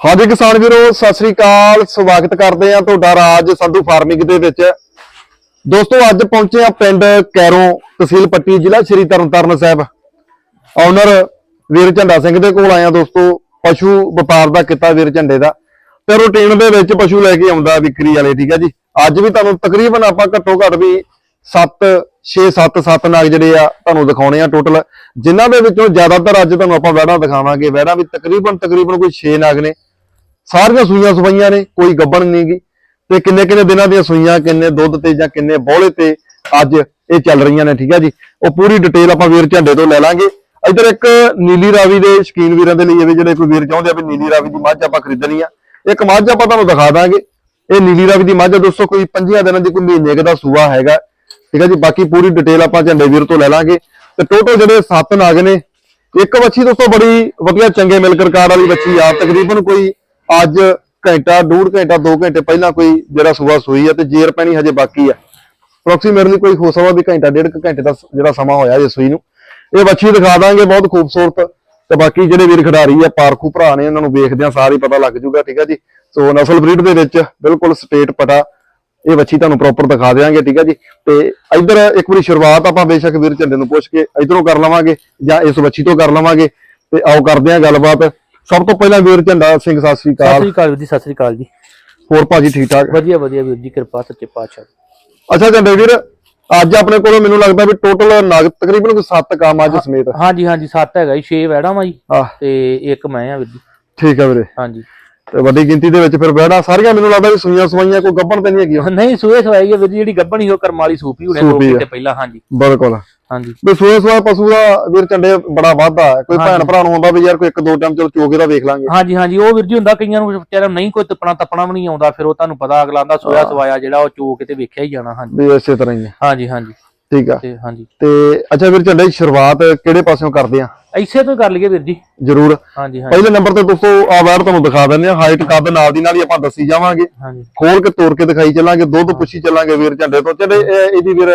ਹਾਂਜੀ ਕਿਸਾਨ ਵੀਰੋ, ਸਤਿ ਸ੍ਰੀ ਅਕਾਲ। ਸਵਾਗਤ ਕਰਦੇ ਆ ਤੁਹਾਡਾ ਰਾਜ ਸੰਧੂ ਫਾਰਮਿੰਗ ਦੇ ਵਿੱਚ। ਦੋਸਤੋ, ਅੱਜ ਪਹੁੰਚੇ ਆ ਪਿੰਡ ਕੈਰੋਂ ਤਹਿਸੀਲ ਪੱਟੀ, ਜ਼ਿਲ੍ਹਾ ਸ਼੍ਰੀ ਤਰਨਤਾਰਨ ਸਾਹਿਬ। ਓਨਰ ਵੀਰ ਝੰਡਾ ਸਿੰਘ ਦੇ ਕੋਲ ਆਇਆ ਦੋਸਤੋ। ਪਸ਼ੂ ਵਪਾਰ ਦਾ ਕਿੱਤਾ ਵੀਰ ਝੰਡੇ ਦਾ। ਤੇ ਰੂਟੀਨ ਦੇ ਵਿੱਚ ਪਸ਼ੂ ਲੈ ਕੇ ਆਉਂਦਾ ਵਿਕਰੀ ਵਾਲੇ, ਠੀਕ ਹੈ ਜੀ। ਅੱਜ ਵੀ ਤੁਹਾਨੂੰ ਤਕਰੀਬਨ ਆਪਾਂ ਘੱਟੋ ਘੱਟ ਵੀ 7 6 7 7 ਨਾਗ ਜਿਹੜੇ ਆ, ਤੁਹਾਨੂੰ ਦਿਖਾਉਣੇ ਆ ਟੋਟਲ ਜਿਨ੍ਹਾਂ ਦੇ ਵਿੱਚੋਂ ਜ਼ਿਆਦਾਤਰ ਅੱਜ ਤੁਹਾਨੂੰ ਆਪਾਂ ਵੈੜਾਂ ਦਿਖਾਵਾਂਗੇ। ਵੈੜਾਂ ਵੀ ਤਕਰੀਬਨ ਤਕਰੀਬਨ ਕੋਈ 6 ਨਾਗ ਨੇ। ਸਾਰੀਆਂ ਸੂਈਆਂ ਸਵਾਈਆਂ ਨੇ, ਕੋਈ ਗੱਬਣ ਨਹੀਂ ਗਈ ਤੇ ਕਿੰਨੇ ਕਿੰਨੇ ਦਿਨਾਂ ਦੀਆਂ ਸੂਈਆਂ, ਕਿੰਨੇ ਦੁੱਧ ਤੇ ਜਾਂ ਕਿੰਨੇ ਬੋਲੇ ਤੇ ਅੱਜ ਇਹ ਚੱਲ ਰਹੀਆਂ ਨੇ, ਠੀਕ ਹੈ ਜੀ? ਉਹ ਪੂਰੀ ਡਿਟੇਲ ਆਪਾਂ ਵੀਰ ਝੰਡੇ ਤੋਂ ਲੈ ਲਾਂਗੇ। ਇੱਧਰ ਇੱਕ ਨੀਲੀ ਰਾਵੀ ਦੇ ਸ਼ਕੀਨ ਵੀਰਾਂ ਦੇ ਲਈ ਇਹ ਜਿਹੜੇ ਕੋਈ ਵੀਰ ਚਾਹੁੰਦੇ ਆ ਵੀ ਨੀਲੀ ਰਾਵੀ ਦੀ ਮੱਝ ਆਪਾਂ ਖਰੀਦਣੀ ਆ ਇੱਕ ਮੱਝ ਆਪਾਂ ਤੁਹਾਨੂੰ ਦਿਖਾ ਦਾਂਗੇ। ਇਹ ਨੀਲੀ ਰਾਵੀ ਦੀ ਮੱਝ ਆ ਦੋਸਤੋ, ਕੋਈ 5 ਦਿਨਾਂ ਦੀ, ਕੋਈ ਮਹੀਨੇ ਦਾ ਸੂਆ ਹੈਗਾ। ਠੀਕ ਹੈ ਜੀ? ਬਾਕੀ ਪੂਰੀ ਡਿਟੇਲ ਆਪਾਂ ਝੰਡੇ ਵੀਰ ਤੋਂ ਲੈ ਲਾਂਗੇ। ਤੇ ਟੋਟਲ ਜਿਹੜੇ 7 ਨਾਗ ਨੇ, ਇੱਕ ਵੱਛੀ ਦੋਸਤੋ ਬੜੀ ਵਧੀਆ ਚੰਗੇ ਮਿਲਕ ਰਿਕਾਰਡ ਵਾਲੀ ਵੱਛੀ ਆ। ਤਕਰੀਬਨ ਕੋਈ ਅੱਜ ਘੰਟਾ, ਡੂਢ ਘੰਟਾ 2 ਘੰਟੇ ਪਹਿਲਾਂ ਕੋਈ ਜਿਹੜਾ ਸੂਆ ਸੂਈ ਆ ਤੇ ਜੇਰ ਪੈਣੀ ਹਜੇ ਬਾਕੀ ਆ। ਅਪਰੋਕਸੀਮੇਟਲੀ ਕੋਈ ਹੋ ਸਕਦਾ ਵੀ ਘੰਟਾ, ਡੇਢ ਕੁ ਘੰਟੇ ਦਾ ਜਿਹੜਾ ਸਮਾਂ ਹੋਇਆ ਜੇ ਸੂਈ ਨੂੰ। ਇਹ ਵੱਛੀ ਦਿਖਾ ਦਾਂਗੇ, ਬਹੁਤ ਖੂਬਸੂਰਤ। ਤੇ ਬਾਕੀ ਜਿਹੜੇ ਵੀਰ ਖਿਡਾਰੀ ਆ, ਪਾਰਖੂ ਭਰਾ ਨੇ, ਇਹਨਾਂ ਨੂੰ ਵੇਖਦਿਆਂ ਸਾਰ ਹੀ ਪਤਾ ਲੱਗ ਜੂਗਾ, ਠੀਕ ਆ ਜੀ? ਸੋ ਨਸਲ ਬਰੀਡ ਦੇ ਵਿੱਚ ਬਿਲਕੁਲ ਸਟੇਟ ਪਟਾ। ਇਹ ਵੱਛੀ ਤੁਹਾਨੂੰ ਪ੍ਰੋਪਰ ਦਿਖਾ ਦੇਵਾਂਗੇ ਠੀਕ ਆ ਜੀ? ਤੇ ਇੱਧਰ ਇੱਕ ਵਾਰੀ ਸ਼ੁਰੂਆਤ ਆਪਾਂ ਬੇਸ਼ੱਕ ਵੀਰ ਝੰਡੇ ਨੂੰ ਪੁੱਛ ਕੇ ਇਧਰੋਂ ਕਰ ਲਵਾਂਗੇ ਜਾਂ ਇਸ ਵੱਛੀ ਤੋਂ ਕਰ ਲਵਾਂਗੇ। ਤੇ ਆਓ ਕਰਦੇ ਆਂ ਗੱਲਬਾਤ। ਸਭ ਤੋਂ ਪਹਿਲਾਂ ਵੀਰ ਝੰਡਾ ਸਿੰਘ ਸਤਿ ਸ੍ਰੀ ਸਤਿ ਅਕਾਲ ਸ੍ਰੀ ਅਕਾਲ ਵੀਰ ਜੀ ਸਤਿ ਸ੍ਰੀ ਅਕਾਲ ਜੀ। ਹੋਰ ਭਾਜੀ ਠੀਕ ਠਾਕ? ਵਧੀਆ ਵਧੀਆ ਵੀਰ ਜੀ ਕਿਰਪਾ ਸੱਚੇ ਪਾਤਸ਼ਾਹ ਦੀ। ਅੱਛਾ ਝੰਡੇ ਵੀਰ ਅੱਜ ਆਪਣੇ ਕੋਲ ਮੈਨੂੰ ਲੱਗਦਾ ਵੀ ਟੋਟਲ ਨਗ ਤਕਰੀਬਨ ਕੋਈ 7 ਕੰਮ ਅੱਜ ਸਮੇਤ। ਹਾਂਜੀ ਹਾਂਜੀ ਸੱਤ ਹੈਗਾ ਜੀ 6 ਵੈੜਾਂ ਵਾ ਜੀ ਤੇ ਇੱਕ ਮੈਂ ਆ ਵੀਰ ਜੀ। ਠੀਕ ਆ ਵੀਰੇ। ਹਾਂਜੀ। ਤੇ ਵੱਡੀ ਗਿਣਤੀ ਦੇ ਵਿੱਚ ਫਿਰ ਬਹਿਣਾ ਸਾਰੀਆਂ ਮੈਨੂੰ ਲੱਗਦਾ ਵੀ ਸੂਈਆਂ ਸਵਾਈਆਂ ਕੋਈ ਗੱਬਣ ਤੇ ਨਹੀਂ ਹੈਗੀਆਂ। ਨਹੀਂ ਸੂਏ ਸਵਾਈ ਹੈ ਵੀਰ ਜੀ ਜਿਹੜੀ ਗੱਬਣੀ ਉਹ ਕਰਮ ਵਾਲੀ ਸੂਪੀ ਹੁਣੇ ਆ। ਘੰਟੇ ਪਹਿਲਾਂ ਹਾਂਜੀ। ਬਿਲਕੁਲ। ਹਾਂਜੀ। ਵੀ ਸੂਏ ਸੂਆ ਪਸ਼ੂ ਦਾ ਵੀਰ ਝੰਡੇ ਬੜਾ ਵਾਧਾ ਕੋਈ ਭੈਣ ਭਰਾ ਨੂੰ ਆਉਂਦਾ ਵੀ ਯਾਰ ਕੋਈ ਇੱਕ ਦੋ ਟਾਈਮ ਚਲੋ ਚੋਕੇ ਦਾ ਵੇਖ ਲਾਂਗੇ। ਹਾਂਜੀ ਹਾਂਜੀ ਉਹ ਵੀਰ ਜੀ ਹੁੰਦਾ ਕਈਆਂ ਨੂੰ ਵਿਚਾਰਿਆਂ ਨੂੰ ਨਹੀਂ ਕੋਈ ਤਪਣਾ ਤਪਣਾ ਵੀ ਨਹੀਂ ਆਉਂਦਾ ਫਿਰ ਉਹ ਤੁਹਾਨੂੰ ਪਤਾ ਅਗਲਾ ਦਾ ਸੋਇਆ ਸਵਾਇਆ ਜਿਹੜਾ ਉਹ ਚੋ ਕੇ ਤੇ ਵੇਖਿਆ ਹੀ ਜਾਣਾ ਹਾਂਜੀ। ਵੀ ਇਸੇ ਤਰ੍ਹਾਂ ਹੀ ਹੈ। ਹਾਂਜੀ ਹਾਂਜੀ। ਠੀਕ ਆ। ਤੇ ਹਾਂਜੀ। ਤੇ ਅੱਛਾ ਵੀਰ ਝੰਡੇ ਦੀ ਸ਼ੁਰੂਆਤ ਕਿਹੜੇ ਪਾਸਿਓਂ ਕਰਦੇ ਆ? ਐਸੇ ਤੋਂ ਹੀ ਕਰ ਲਈਏ ਵੀਰ ਜੀ। ਜਰੂਰ। ਹਾਂਜੀ ਹਾਂਜੀ। ਪਹਿਲੇ ਨੰਬਰ ਤੇ ਦੋਸਤੋ ਆ ਵੈਰ ਤੁਹਾਨੂੰ ਦਿਖਾ ਦਿੰਦੇ ਆ। ਹਾਈਟ ਕੱਦ ਨਾਲ ਦੀ ਨਾਲ ਹੀ ਆਪਾਂ ਦੱਸੀ ਜਾਵਾਂਗੇ। ਹਾਂਜੀ। ਖੋਲ ਕੇ ਤੋੜ ਕੇ ਦਿਖਾਈ ਚੱਲਾਂਗੇ ਦੁੱਧ ਪੁੱਛੀ ਚੱਲਾਂਗੇ ਵੀਰ ਝੰਡੇ ਤੋਂ। ਚਲੇ ਇਹ- ਇਹਦੀ ਵੀਰ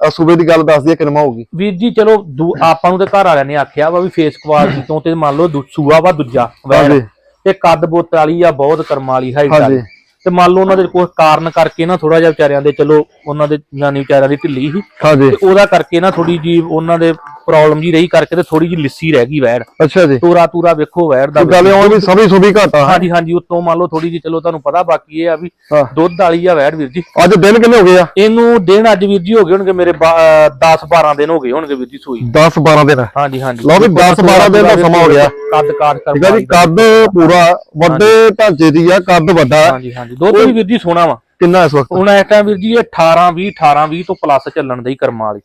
ਸੂਬੇ ਦੀ ਗੱਲ ਦੱਸਦੀ ਹੈ ਕਿੰਨਾ ਹੋਊਗੀ ਵੀਰ ਜੀ ਚਲੋ ਆਪਾਂ ਨੂੰ ਤੇ ਘਰ ਵਾਲਿਆਂ ਨੇ ਆਖਿਆ ਵਾ ਵੀ ਫੇਸ ਕੁਆਲਿਟੀ ਤੋਂ ਤੇ ਮੰਨ ਲਓ ਸੂਆ ਵਾ ਦੂਜਾ ਹਾਂਜੀ। ਤੇ ਕੱਦ ਬੁੱਤ ਵਾਲੀ ਆ ਬਹੁਤ ਕਰਮ ਵਾਲੀ ਹਾਈਟ। ਵਾਲੀ ਤੇ ਮੰਨ ਲਓ ਉਹਨਾਂ ਦੇ ਕੋਈ ਕਾਰਨ ਕਰਕੇ ਨਾ ਥੋੜਾ ਜਿਹਾ ਵਿਚਾਰਿਆਂ ਦੇ ਚਲੋ ਉਹਨਾਂ ਦੇ ਨਾਨੀ ਵਿਚਾਰਿਆਂ ਦੀ ਢਿੱਲੀ ਸੀ। ਹਾਂਜੀ। ਤੇ ਉਹਦਾ ਕਰਕੇ ਨਾ ਥੋੜੀ ਜੀ ਉਹਨਾਂ ਦੇ ਪ੍ਰੋਬਲਮ ਜੀ ਰਹੀ ਕਰਕੇ ਤੇ ਥੋੜੀ ਜੀ ਲਿੱਸੀ ਰਹਿ ਗਈ ਵੈੜ ਅੱਛਾ ਜੀ। ਤੂਰਾ ਤੂਰਾ ਵੇਖੋ ਵੈੜ ਦਾ ਗੱਲ ਇਹ ਵੀ ਸਭੀ ਸੁਭੀ ਘਾਟਾ ਹਾਂਜੀ ਹਾਂਜੀ ਉਤੋਂ ਮੰਨ ਲਓ ਥੋੜੀ ਜੀ ਚਲੋ ਤੁਹਾਨੂੰ ਪਤਾ ਬਾਕੀ ਇਹ ਆ ਵੀ। ਦੁੱਧ ਵਾਲੀ ਆ ਵੈੜ ਵੀਰ ਜੀ। ਅੱਜ ਦਿਨ ਕਿੰਨੇ ਹੋ ਗਏ ਆ? ਇਹਨੂੰ ਦਿਨ ਅੱਜ ਵੀਰ ਜੀ ਹੋ ਗਏ ਹੋਣਗੇ ਮੇਰੇ 10 12 ਦਿਨ ਹੋ ਗਏ ਹੋਣਗੇ ਵੀਰ ਜੀ ਸੂਈ। 10 12 ਦਿਨ। ਹਾਂਜੀ ਹਾਂਜੀ। ਲਓ ਵੀ 10 12 ਦਿਨ ਦਾ ਸਮਾਂ ਹੋ ਗਿਆ। ਕੱਦ ਕਾਰ ਠੀਕ ਹੈ ਜੀ ਕੱਦ ਪੂਰਾ ਵੱਡੇ ਢਾਂਚੇ ਦੀ ਆ ਕੱਦ ਵੱਡਾ। ਹਾਂਜੀ ਹਾਂਜੀ। ਦੁੱਧ ਵੀ ਵੀਰ ਜੀ ਸੋਹਣਾ ਵਾ। ਕਿੰਨਾ ਇਸ ਵਕਤ? ਹੁਣ ਇਸ ਟਾਈਮ ਵੀਰ ਜੀ ਇਹ 18 20 18 20 ਤੋਂ ਪਲੱਸ ਚੱਲਣ ਦਾ ਹੀ ਕਰਮਾਂ ਵਾਲੀ।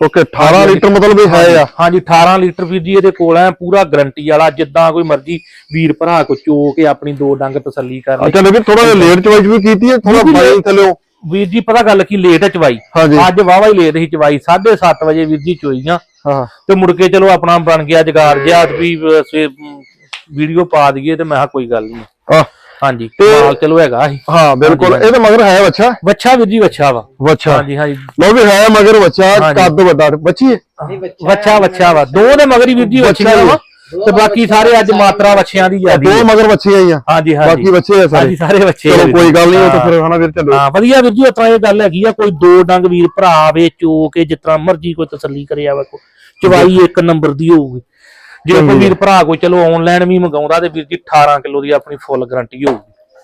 ਓਕੇ 18 ਲੀਟਰ ਮਤਲਬ ਵੀ ਹੈ ਆ। ਹਾਂਜੀ 18 ਲੀਟਰ ਵੀਰ ਜੀ ਇਹਦੇ ਕੋਲ ਹੈ ਪੂਰਾ ਗਰੰਟੀ ਵਾਲਾ ਜਿੱਦਾਂ ਕੋਈ ਮਰਜ਼ੀ ਵੀਰ ਭਰਾ ਕੋ ਚੋ ਕੇ ਆਪਣੀ ਦੋ ਡੰਗ ਤਸੱਲੀ ਕਰ ਅੱਛਾ ਲੈ ਵੀ ਥੋੜਾ ਜਿਹਾ ਲੇਟ ਚਵਾਈ ਵੀ ਕੀਤੀ ਹੈ ਥੋੜਾ ਬਾਈ ਥੱਲੇ ਵੀਰ ਜੀ ਪਤਾ ਗੱਲ ਕੀ ਲੇਟ ਚਵਾਈ। ਅੱਜ ਵਾਵਾ ਹੀ ਲੇਟ ਸੀ ਚਵਾਈ 7:30 ਵਜੇ ਵੀਰ ਜੀ ਚੋਈਆਂ। ਹਾਂ। ਤੇ ਮੁੜ ਕੇ ਚਲੋ ਆਪਣਾ ਬਣ ਗਿਆ ਜਗਾਰ ਜਿਹਾ ਵੀ ਵੀਡੀਓ ਪਾ ਦਈਏ ਤੇ ਮੈਂ ਕਿਹਾ ਕੋਈ ਗੱਲ ਨਹੀਂ ਆ ਹਾਂਜੀ ਮਾਲ ਚਲੋ ਹੈਗਾ ਸੀ। ਹਾਂ ਬਿਲਕੁਲ। ਇਹ ਤਾਂ ਮਗਰ ਹੈ ਬੱਚਾ ਵੱਛਾ? ਵੀਰ ਜੀ ਵੱਛਾ ਵਾ। ਬੱਚਾ ਹਾਂਜੀ ਹਾਂਜੀ। ਲੋ ਵੀ ਹੈ ਮਗਰ ਬੱਚਾ ਹਾਂਜੀ। ਕੱਦ ਵੱਡਾ। ਬੱਚੀ ਹੈ ਵੱਛਾ ਵੱਛਾ ਵਾ। ਦੋ ਦੇ ਮਗਰ ਹੀ ਵੀਰ ਜੀ ਵੱਛੀਆਂ ਵਾ। ਤੇ ਬਾਕੀ ਸਾਰੇ ਅੱਜ ਮਾਤਰਾ ਵੱਛਿਆਂ ਦੀ ਦੋ ਜਾਂਦੀ ਮਗਰ ਬੱਚੇ ਆਈਆਂ ਹਾਂਜੀ ਹਾਂਜੀ। ਬਾਕੀ ਬੱਚੇ ਆ ਹਾਂਜੀ ਸਾਰੇ ਸਾਰੇ ਵੱਛੇ ਆ ਚਲੋ ਕੋਈ। ਗੱਲ ਨਹੀਂ ਉਹ ਤਾਂ। ਫਿਰ ਹਨਾ ਵੀਰ ਚੱਲੋ। ਹਾਂ ਵਧੀਆ ਵੀਰ ਜੀ ਉਤਰਾ ਇਹ ਗੱਲ ਹੈਗੀ ਆ ਕੋਈ ਦੋ ਡੰਗ ਵੀਰ ਭਰਾ ਆਵੇ ਚੋ ਕੇ ਜਿਸ ਤਰ੍ਹਾਂ ਮਰਜ਼ੀ ਕੋਈ ਤਸੱਲੀ ਕਰੇ ਆਵੇ ਕੋ ਚਵਾਈ ਇੱਕ ਨੰਬਰ ਦੀ ਹੋਊਗੀ। ਜੇ ਕੋਈ ਵੀਰ ਭਰਾ ਕੋਈ ਚਲੋ ਆਨਲਾਈਨ ਵੀ ਮੰਗਾਉਂਦਾ ਤੇ ਵੀਰ ਜੀ 18 ਕਿਲੋ ਦੀ ਆਪਣੀ ਫੁੱਲ ਗਾਰੰਟੀ ਹੋਊਗੀ।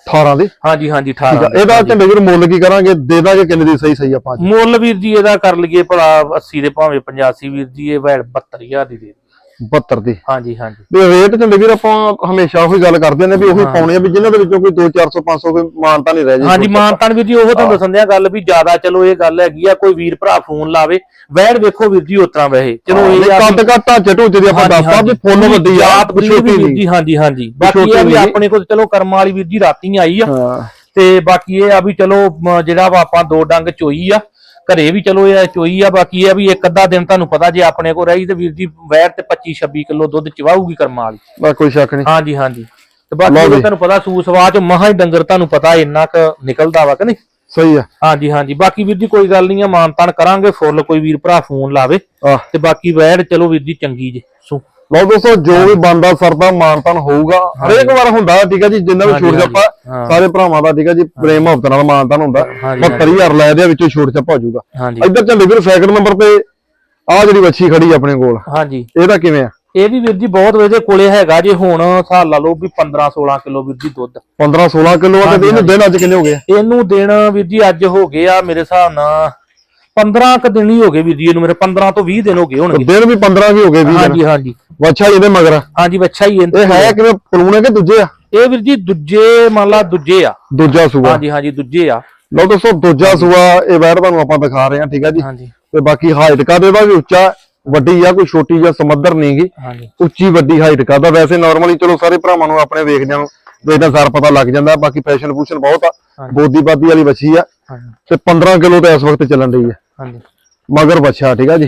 18 ਦੀ? ਹਾਂਜੀ ਹਾਂਜੀ ਠੀਕ ਆ। 18 ਇਹਦਾ ਝੰਡੇ ਵੀਰ ਮੁੱਲ ਕੀ ਕਰਾਂਗੇ? ਦੇ ਦਾਂਗੇ ਕਿੰਨੇ ਦੀ? ਸਹੀ ਸਹੀ ਆਪਾਂ? ਮੁੱਲ ਵੀਰ ਜੀ ਇਹਦਾ ਕਰ ਲਈਏ ਭਲਾ 80 ਦੇ ਭਾਵੇਂ 85 ਵੀਰ ਜੀ ਇਹ ਵੈੜ 72000 ਦੀ ਦੇ। 72 ਦੀ। ਹਾਂਜੀ ਹਾਂਜੀ। ਵੀ ਰੇਟ ਝੰਡੇ ਵੀਰ ਆਪਾਂ ਹਮੇਸ਼ਾ ਉਹੀ ਗੱਲ ਕਰਦੇ ਨੇ ਵੀ ਉਹੀ ਪਾਉਣੇ ਆ ਵੀ ਜਿਨ੍ਹਾਂ ਦੇ ਵਿੱਚੋਂ ਕੋਈ 2 400 500 ਕੋਈ ਮਾਨਤਾ ਨਹੀਂ ਰਹਿ ਜੇ। ਹਾਂਜੀ ਮਾਨਤਾਨ ਵੀਰ ਜੀ ਉਹ ਤੁਹਾਨੂੰ ਦੱਸਣ ਦਿਆ ਗੱਲ ਵੀ ਜ਼ਿਆਦਾ ਚਲੋ ਇਹ ਗੱਲ ਹੈਗੀ ਆ ਕੋਈ ਵੀਰ ਭਰਾ ਫੋਨ ਲਾਵੇ ਵੈੜ ਵੇਖੋ ਵੀਰ ਜੀ ਉਤਰਾ ਵੈਸੇ। ਚਲੋ ਇਹ ਆ ਕੱਦ ਕੱਦ ਢਾਂਚੇ ਢੂੰਚੇ ਦੀ ਆਪਾਂ ਦੱਸਤਾ ਵੀ ਫੁੱਲ ਵੱਡੀ ਆ ਛੋਟੀ ਨਹੀਂ। ਜੀ ਹਾਂਜੀ ਹਾਂਜੀ। ਬਾਕੀ ਇਹ ਆ ਵੀ। ਆਪਣੇ ਕੋਲ ਚਲੋ ਕਰਮ ਵਾਲੀ ਵੀਰ ਜੀ ਰਾਤੀ ਆਈ ਆ। ਤੇ ਬਾਕੀ ਇਹ ਆ ਵੀ ਚਲੋ ਜਿਹੜਾ ਆਪਾਂ ਦੋ ਡੰਗ ਚੋਈ ਆ ਘਰੇ ਵੀ ਚਲੋ ਇਹ ਚੋਈ ਆ ਬਾਕੀ ਇਹ ਆ ਵੀ ਇੱਕ ਅੱਧਾ ਦਿਨ ਤੁਹਾਨੂੰ ਪਤਾ ਜੇ ਆਪਣੇ ਕੋਲ ਰਹੀ ਤੇ ਵੀਰ ਜੀ ਵੈਰ ਤੇ 25 26 ਕਿਲੋ ਦੁੱਧ ਚਵਾਊਗੀ ਕਰਮ ਵਾਲੀ। ਬਸ ਕੋਈ ਸ਼ੱਕ ਨਹੀਂ। ਹਾਂਜੀ ਹਾਂਜੀ। ਤੇ ਬਾਕੀ ਲਓ ਉਹ। ਤੁਹਾਨੂੰ ਪਤਾ ਸੂਸਵਾ ਚ ਮਹਾ ਹੀ ਡੰਗਰ ਤੁਹਾਨੂੰ ਪਤਾ ਇੰਨਾ ਕ ਨਿਕਲਦਾ ਵਾ ਕਿ ਨਹੀਂ? ਸਹੀ ਆ। ਹਾਂਜੀ ਹਾਂਜੀ। ਬਾਕੀ ਵੀਰ ਜੀ ਕੋਈ ਗੱਲ ਨਹੀਂ ਆ ਮਾਨਤਾਨ ਕਰਾਂਗੇ ਫੁੱਲ ਕੋਈ ਵੀਰ ਭਰਾ ਫੋਨ ਲਾਵੇ ਆਹ। ਤੇ ਬਾਕੀ ਵੈੜ ਚਲੋ ਵੀਰ ਜੀ ਚੰਗੀ ਜੇ। ਲਓ ਦੋਸਤੋ ਜੋ ਵੀ ਬੰਦਾ ਸਰਦਾ ਮਾਨਤਨ ਹੋਊਗਾ। ਹਰੇਕ ਵਾਰ ਹੁੰਦਾ ਠੀਕ ਹੈ ਜੀ ਜਿੰਨਾ ਵੀ ਛੋਟ ਹਾਂ। ਸਾਰੇ ਭਰਾਵਾਂ ਦਾ ਠੀਕ ਹੈ ਜੀ ਪ੍ਰੇਮ ਹਫ਼ਤੇ ਨਾਲ ਮਾਨਤਨ ਹੁੰਦਾ। ਹਾਂਜੀ, 72000 ਲੈ ਦੇ ਵਿੱਚੋਂ ਛੋਟ ਛੱਪਾ ਹੋ ਜਾਊਗਾ। ਇੱਧਰ ਚੱਲੇ ਵੀਰ ਸੈਕਿੰਡ ਨੰਬਰ ਤੇ ਆ ਜਿਹੜੀ ਵੱਛੀ ਖੜੀ ਆਪਣੇ ਕੋਲ। ਹਾਂਜੀ ਇਹਦਾ ਕਿਵੇਂ ਆ? ਇਹ ਵੀ ਵੀਰ ਜੀ ਬਹੁਤ ਇਹਦੇ ਕੋਲੇ ਹੈਗਾ ਜੇ ਹੁਣ ਹਿਸਾਬ ਲਾ ਲਓ ਵੀ 15 16 ਕਿਲੋ ਵੀਰ ਜੀ ਦੁੱਧ। 15 16 ਕਿਲੋ ਆ ਤੇ ਇਹਨੂੰ ਦਿਨ ਅੱਜ ਕਿੰਨੇ ਹੋ ਗਏ? ਇਹਨੂੰ ਦਿਨ ਵੀਰ ਜੀ ਅੱਜ ਹੋ ਗਏ ਆ ਮੇਰੇ ਹਿਸਾਬ ਨਾਲ 15 ਕ ਦਿਨ ਹੀ ਹੋ ਗਏ ਵੀਰ ਜੀ ਇਹਨੂੰ ਮੇਰੇ 15 ਤੋਂ 20 ਦਿਨ ਹੋ ਗਏ ਹੋਣਗੇ। ਦਿਨ ਵੀ 15 ਵੀ ਹੋ ਗਏ 20 ਦਿਨ ਹਾਂਜੀ ਹਾਂਜੀ। ਵੱਛਾ ਇਹਦੇ ਮਗਰ। ਹਾਂਜੀ ਬੱਚਾ ਹੀ ਇਹ ਹੈ ਕਿਵੇਂ ਪਲੂਣੇ ਕਿ ਦੂਜੇ ਆ? ਇਹ ਵੀਰ ਜੀ ਦੂਜੇ ਮੰਨ ਲਾ ਦੂਜੇ ਆ। ਦੂਜਾ ਸੂਆ। ਹਾਂਜੀ ਹਾਂਜੀ ਦੂਜੇ ਆ। ਲਓ ਦੋਸਤੋ ਦੂਜਾ ਸੂਆ ਇਹ ਵੈਰ ਤੁਹਾਨੂੰ ਆਪਾਂ ਦਿਖਾ ਰਹੇ ਹਾਂ ਠੀਕ ਆ ਜੀ। ਹਾਂਜੀ। ਤੇ ਬਾਕੀ ਹਾਈਟ ਕਾਦੇ ਦਾ ਵੀ ਉੱਚਾ ਵੱਡੀ ਆ ਕੋਈ ਛੋਟੀ ਜਾਂ ਸਮੱਦਰ ਨਹੀਂਗੀ ਉੱਚੀ ਵੱਡੀ ਹਾਈਟ ਕਾਦਾ ਵੈਸੇ ਨਾਰਮਲੀ ਚਲੋ ਸਾਰੇ ਭਰਾਵਾਂ ਨੂੰ ਆਪਣੇ ਵੇਖਦਿਆਂ ਨੂੰ ਵੇਖਦਾ ਸਾਰ ਪਤਾ ਲੱਗ ਜਾਂਦਾ ਬਾਕੀ ਫੈਸ਼ਨ ਫੂਸ਼ਨ ਬਹੁਤ ਆ। ਬੋਦੀ ਬਾਦੀ ਵਾਲੀ ਵੱਛੀ ਆ। ਤੇ 15 ਕਿਲੋ ਤੇ ਇਸ ਵਕਤ ਚੱਲਣ ਰਹੀ ਆ। ਹਾਂਜੀ। ਮਗਰ ਬੱਚਾ ਠੀਕ ਆ ਜੀ?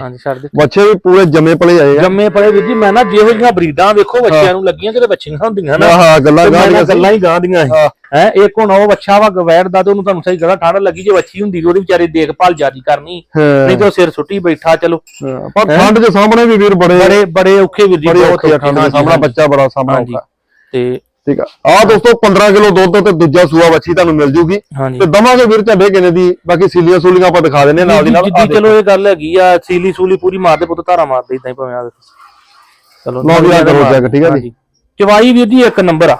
ਬੱਚੇ ਵੀ ਪੂਰੇ ਜੰਮੇ ਪਲੇ ਆਏ ਆ। ਜੰਮੇ ਪੜੇ ਵੀਰ ਜੀ ਮੈਂ ਨਾ ਜਿਹੋ ਜਿਹੀਆਂ ਬਰੀਡਾਂ ਵੇਖੋ ਬੱਚਿਆਂ ਨੂੰ ਲੱਗੀਆਂ ਕਿਤੇ ਬੱਚੀਆਂ ਹੁੰਦੀਆਂ ਨਾ। ਆਹ ਗੱਲਾਂ ਨਾ ਗੱਲਾਂ ਹੀ ਗਾਂ ਦੀਆਂ ਹਾਂ। ਹੈ ਇੱਕ ਹੁਣ ਉਹ ਬੱਚਾ ਵਾ ਗਵੈੜ ਦਾ ਤੇ ਉਹਨੂੰ ਤੁਹਾਨੂੰ ਸਹੀ ਗੱਲਾਂ ਠੰਡ ਲੱਗੀ ਜੇ ਬੱਚੀ ਹੁੰਦੀ ਉਹਦੀ ਵਿਚਾਰੀ ਦੇਖਭਾਲ ਜਿਆਦੀ ਕਰਨੀ। ਨਹੀਂ ਤੇ ਉਹ ਸਿਰ ਸੁੱਟੀ ਬੈਠਾ ਚਲੋ। ਹਾਂ, ਪਰ ਠੰਡ ਦੇ ਸਾਹਮਣੇ ਵੀ ਵੀਰ ਬੜੇ ਬੜੇ ਬੜੇ ਔਖੇ ਵੀਰ ਜੀ ਬਹੁਤ ਔਖੀ ਠੰਡ ਦੇ ਸਾਹਮਣੇ ਬੱਚਾ ਬੜਾ ਸਾਹਮਣਾ ਔਖਾ। ਤੇ ਠੀਕ ਆ। ਆ ਦੋਸਤੋ 15 ਕਿਲੋ ਦੁੱਧ ਤੇ ਦੂਜਾ ਸੂਆ ਵੱਛੀ ਤੁਹਾਨੂੰ ਮਿਲ ਜੂਗੀ। ਤੇ ਦਵਾਂਗੇ ਵੀਰ ਝੰਡੇ ਕਿਨੇ ਦੀ? ਬਾਕੀ ਸੀਲੀਆਂ ਸੂਲੀਆਂ ਆਪਾਂ ਦਿਖਾ ਦਿੰਨੇ ਨਾਲ ਦੀ ਨਾਲ। ਜਿੱਦੀ ਚਲੋ ਇਹ ਗੱਲ ਹੈਗੀ ਆ ਸੀਲੀ ਸੂਲੀ ਪੂਰੀ ਮਾਰਦੇ ਪੁੱਤ ਧਾਰਾ ਮਾਰਦੇ ਇਦਾਂ ਹੀ ਭਾਵੇਂ ਆ ਦੇਖੋ। ਚਲੋ ਲਓ ਵੀ ਆ ਕਰੋ check, ਠੀਕ ਆ ਜੀ? ਚਵਾਈ ਵੀਰ ਜੀ ਇੱਕ ਨੰਬਰ ਆ।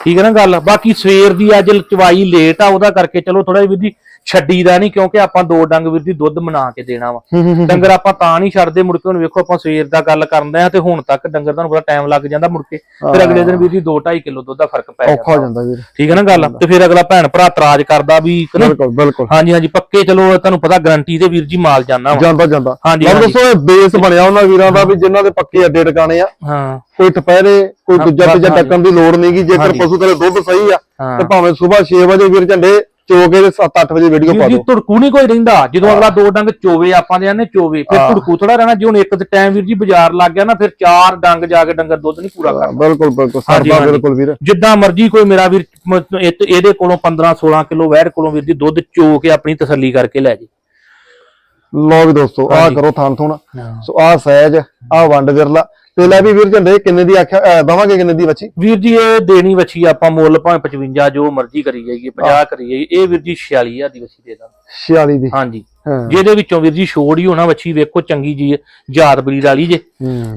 ਠੀਕ ਹੈ ਨਾ ਗੱਲ? ਬਾਕੀ ਸਵੇਰ ਦੀ ਅੱਜ ਚਵਾਈ ਲੇਟ ਆ ਉਹਦਾ ਕਰਕੇ ਚਲੋ ਥੋੜਾ ਵੀਰ ਜੀ ਛੱਡੀ ਦਾ ਨਹੀਂ ਕਿਉਂਕਿ ਆਪਾਂ ਦੋ ਡੰਗ ਵੀਰ ਜੀ ਦੁੱਧ ਬਣਾ ਕੇ ਦੇਣਾ ਵਾ। ਡੰਗਰ ਆਪਾਂ ਤਾਂ ਨਹੀਂ ਛੱਡਦੇ ਮੁੜ ਕੇ ਹੁਣ ਵੇਖੋ ਆਪਾਂ ਸਵੇਰ ਦਾ ਗੱਲ ਕਰਦੇ ਆ ਤੇ ਹੁਣ ਤੱਕ ਡੰਗਰ ਤੁਹਾਨੂੰ ਪਤਾ ਟਾਈਮ ਲੱਗ ਜਾਂਦਾ ਮੁੜ ਕੇ। ਫਿਰ ਅਗਲੇ ਦਿਨ ਵੀਰ ਜੀ 2.5 ਕਿਲੋ ਦੁੱਧ ਦਾ ਫ਼ਰਕ ਪੈ ਔਖਾ ਹੋ ਜਾਂਦਾ। ਜਾਂਦਾ ਵੀਰ। ਠੀਕ ਹੈ ਨਾ ਗੱਲ? ਤੇ ਫਿਰ ਅਗਲਾ ਭੈਣ ਭਰਾ ਇਤਰਾਜ਼ ਕਰਦਾ ਵੀ ਬਿਲਕੁਲ ਬਿਲਕੁਲ। ਹਾਂਜੀ ਹਾਂਜੀ ਪੱਕੇ ਚਲੋ ਤੁਹਾਨੂੰ ਪਤਾ ਗਰੰਟੀ ਤੇ ਵੀਰ ਜੀ ਮਾਲ ਵਾ। ਜਾਂਦਾ ਜਾਂਦਾ। ਹਾਂਜੀ। ਦੋਸਤੋ ਇਹ ਬੇਸ ਬਣਿਆ ਉਹਨਾਂ ਵੀਰਾਂ ਦਾ ਵੀ ਜਿਨ੍ਹਾਂ ਦੇ ਪੱਕੇ ਅੱਡੇ ਟਿਕਾਣੇ ਆ। ਹਾਂ। ਕੋਈ ਟਪਹਿਰੇ ਕੋਈ ਦੂਜਾ ਤੀਜਾ। ਟੱਕਣ ਦੀ ਲੋੜ ਨਹੀਂਗੀ ਜੇਕਰ। ਪਸ਼ੂ ਤੇਰੇ ਦੁੱਧ ਸਹੀ ਆ ਤੇ ਭਾਵੇਂ ਸਵੇਰ 6 ਵਜੇ ਵੀਰ ਝੰਡੇ ਚੋਕੇ ਦੇ 7-8 ਵਜੇ ਵੀਡੀਓ ਪਾ ਜੀ ਦਿਓ। ਧੁੜਕੂ ਨਹੀਂ ਕੋਈ ਰਹਿੰਦਾ ਜਦੋਂ ਅਗਲਾ ਦੋ ਡੰਗ ਚੋਵੇ ਆਪਾਂ ਦੇ ਆਨੇ ਚੋਵੇ। ਫਿਰ ਹਾਂ। ਧੁੜਕੂ ਥੋੜਾ ਰਹਿਣਾ ਜੇ ਹੁਣ ਇੱਕ ਤੇ ਟਾਈਮ ਵੀਰ ਜੀ ਬਾਜ਼ਾਰ ਲੱਗ ਗਿਆ ਨਾ ਫਿਰ ਚਾਰ ਡੰਗ ਜਾ ਕੇ ਡੰਗਰ ਦੁੱਧ ਨਹੀਂ ਪੂਰਾ ਕਰਦਾ ਬਿਲਕੁਲ ਬਿਲਕੁਲ ਹਾਂਜੀ, ਸਰਦਾ ਹਾਂਜੀ। ਬਿਲਕੁਲ ਵੀਰ। ਜਿੱਦਾਂ ਮਰਜ਼ੀ ਕੋਈ ਮੇਰਾ ਵੀਰ ਮ- ਇਹ- ਇਹਦੇ ਕੋਲੋਂ 15 16 ਕਿਲੋ ਵੈਰ ਕੋਲੋਂ ਵੀਰ ਜੀ ਦੁੱਧ ਚੋ ਕੇ ਆਪਣੀ ਤਸੱਲੀ ਕਰਕੇ ਲੈ ਜੇ। ਲਓ ਵੀ ਦੋਸਤੋ ਹਾਂਜੀ। ਕਰੋ ਥਾਨ ਥੁਣ ਸੋ ਆਹ ਸਹਿਜ ਆਹ ਵੰਡ ਵਿਰਲਾ ਤੇ ਲੈ ਵੀ ਵੀਰ ਝੰਡੇ ਕਿੰਨੇ ਦੀ ਆਖਿਆ ਦਵਾਂਗੇ ਕਿੰਨੇ ਦੀ ਬੱਚੀ? ਵੀਰ ਜੀ ਇਹ ਦੇਣੀ ਵੱਛੀ ਆਪਾਂ ਮੁੱਲ ਭਾਵੇਂ 55 ਜੋ ਮਰਜ਼ੀ ਕਰੀ ਜਾਈਏ 50 ਕਰੀ ਜਾਈਏ ਇਹ ਵੀਰ ਜੀ 46000 ਦੀ ਵੱਛੀ ਦੇ ਦਾਂ 46 ਦੀ। ਹਾਂਜੀ। ਜਿਹਦੇ ਵਿੱਚੋਂ ਵੀਰ ਜੀ ਛੋੜ ਹੀ ਹੋਣਾ ਵੱਛੀ ਵੇਖੋ ਚੰਗੀ ਜੀ ਯਾਦ ਬਰੀਡ ਵਾਲੀ ਜੇ।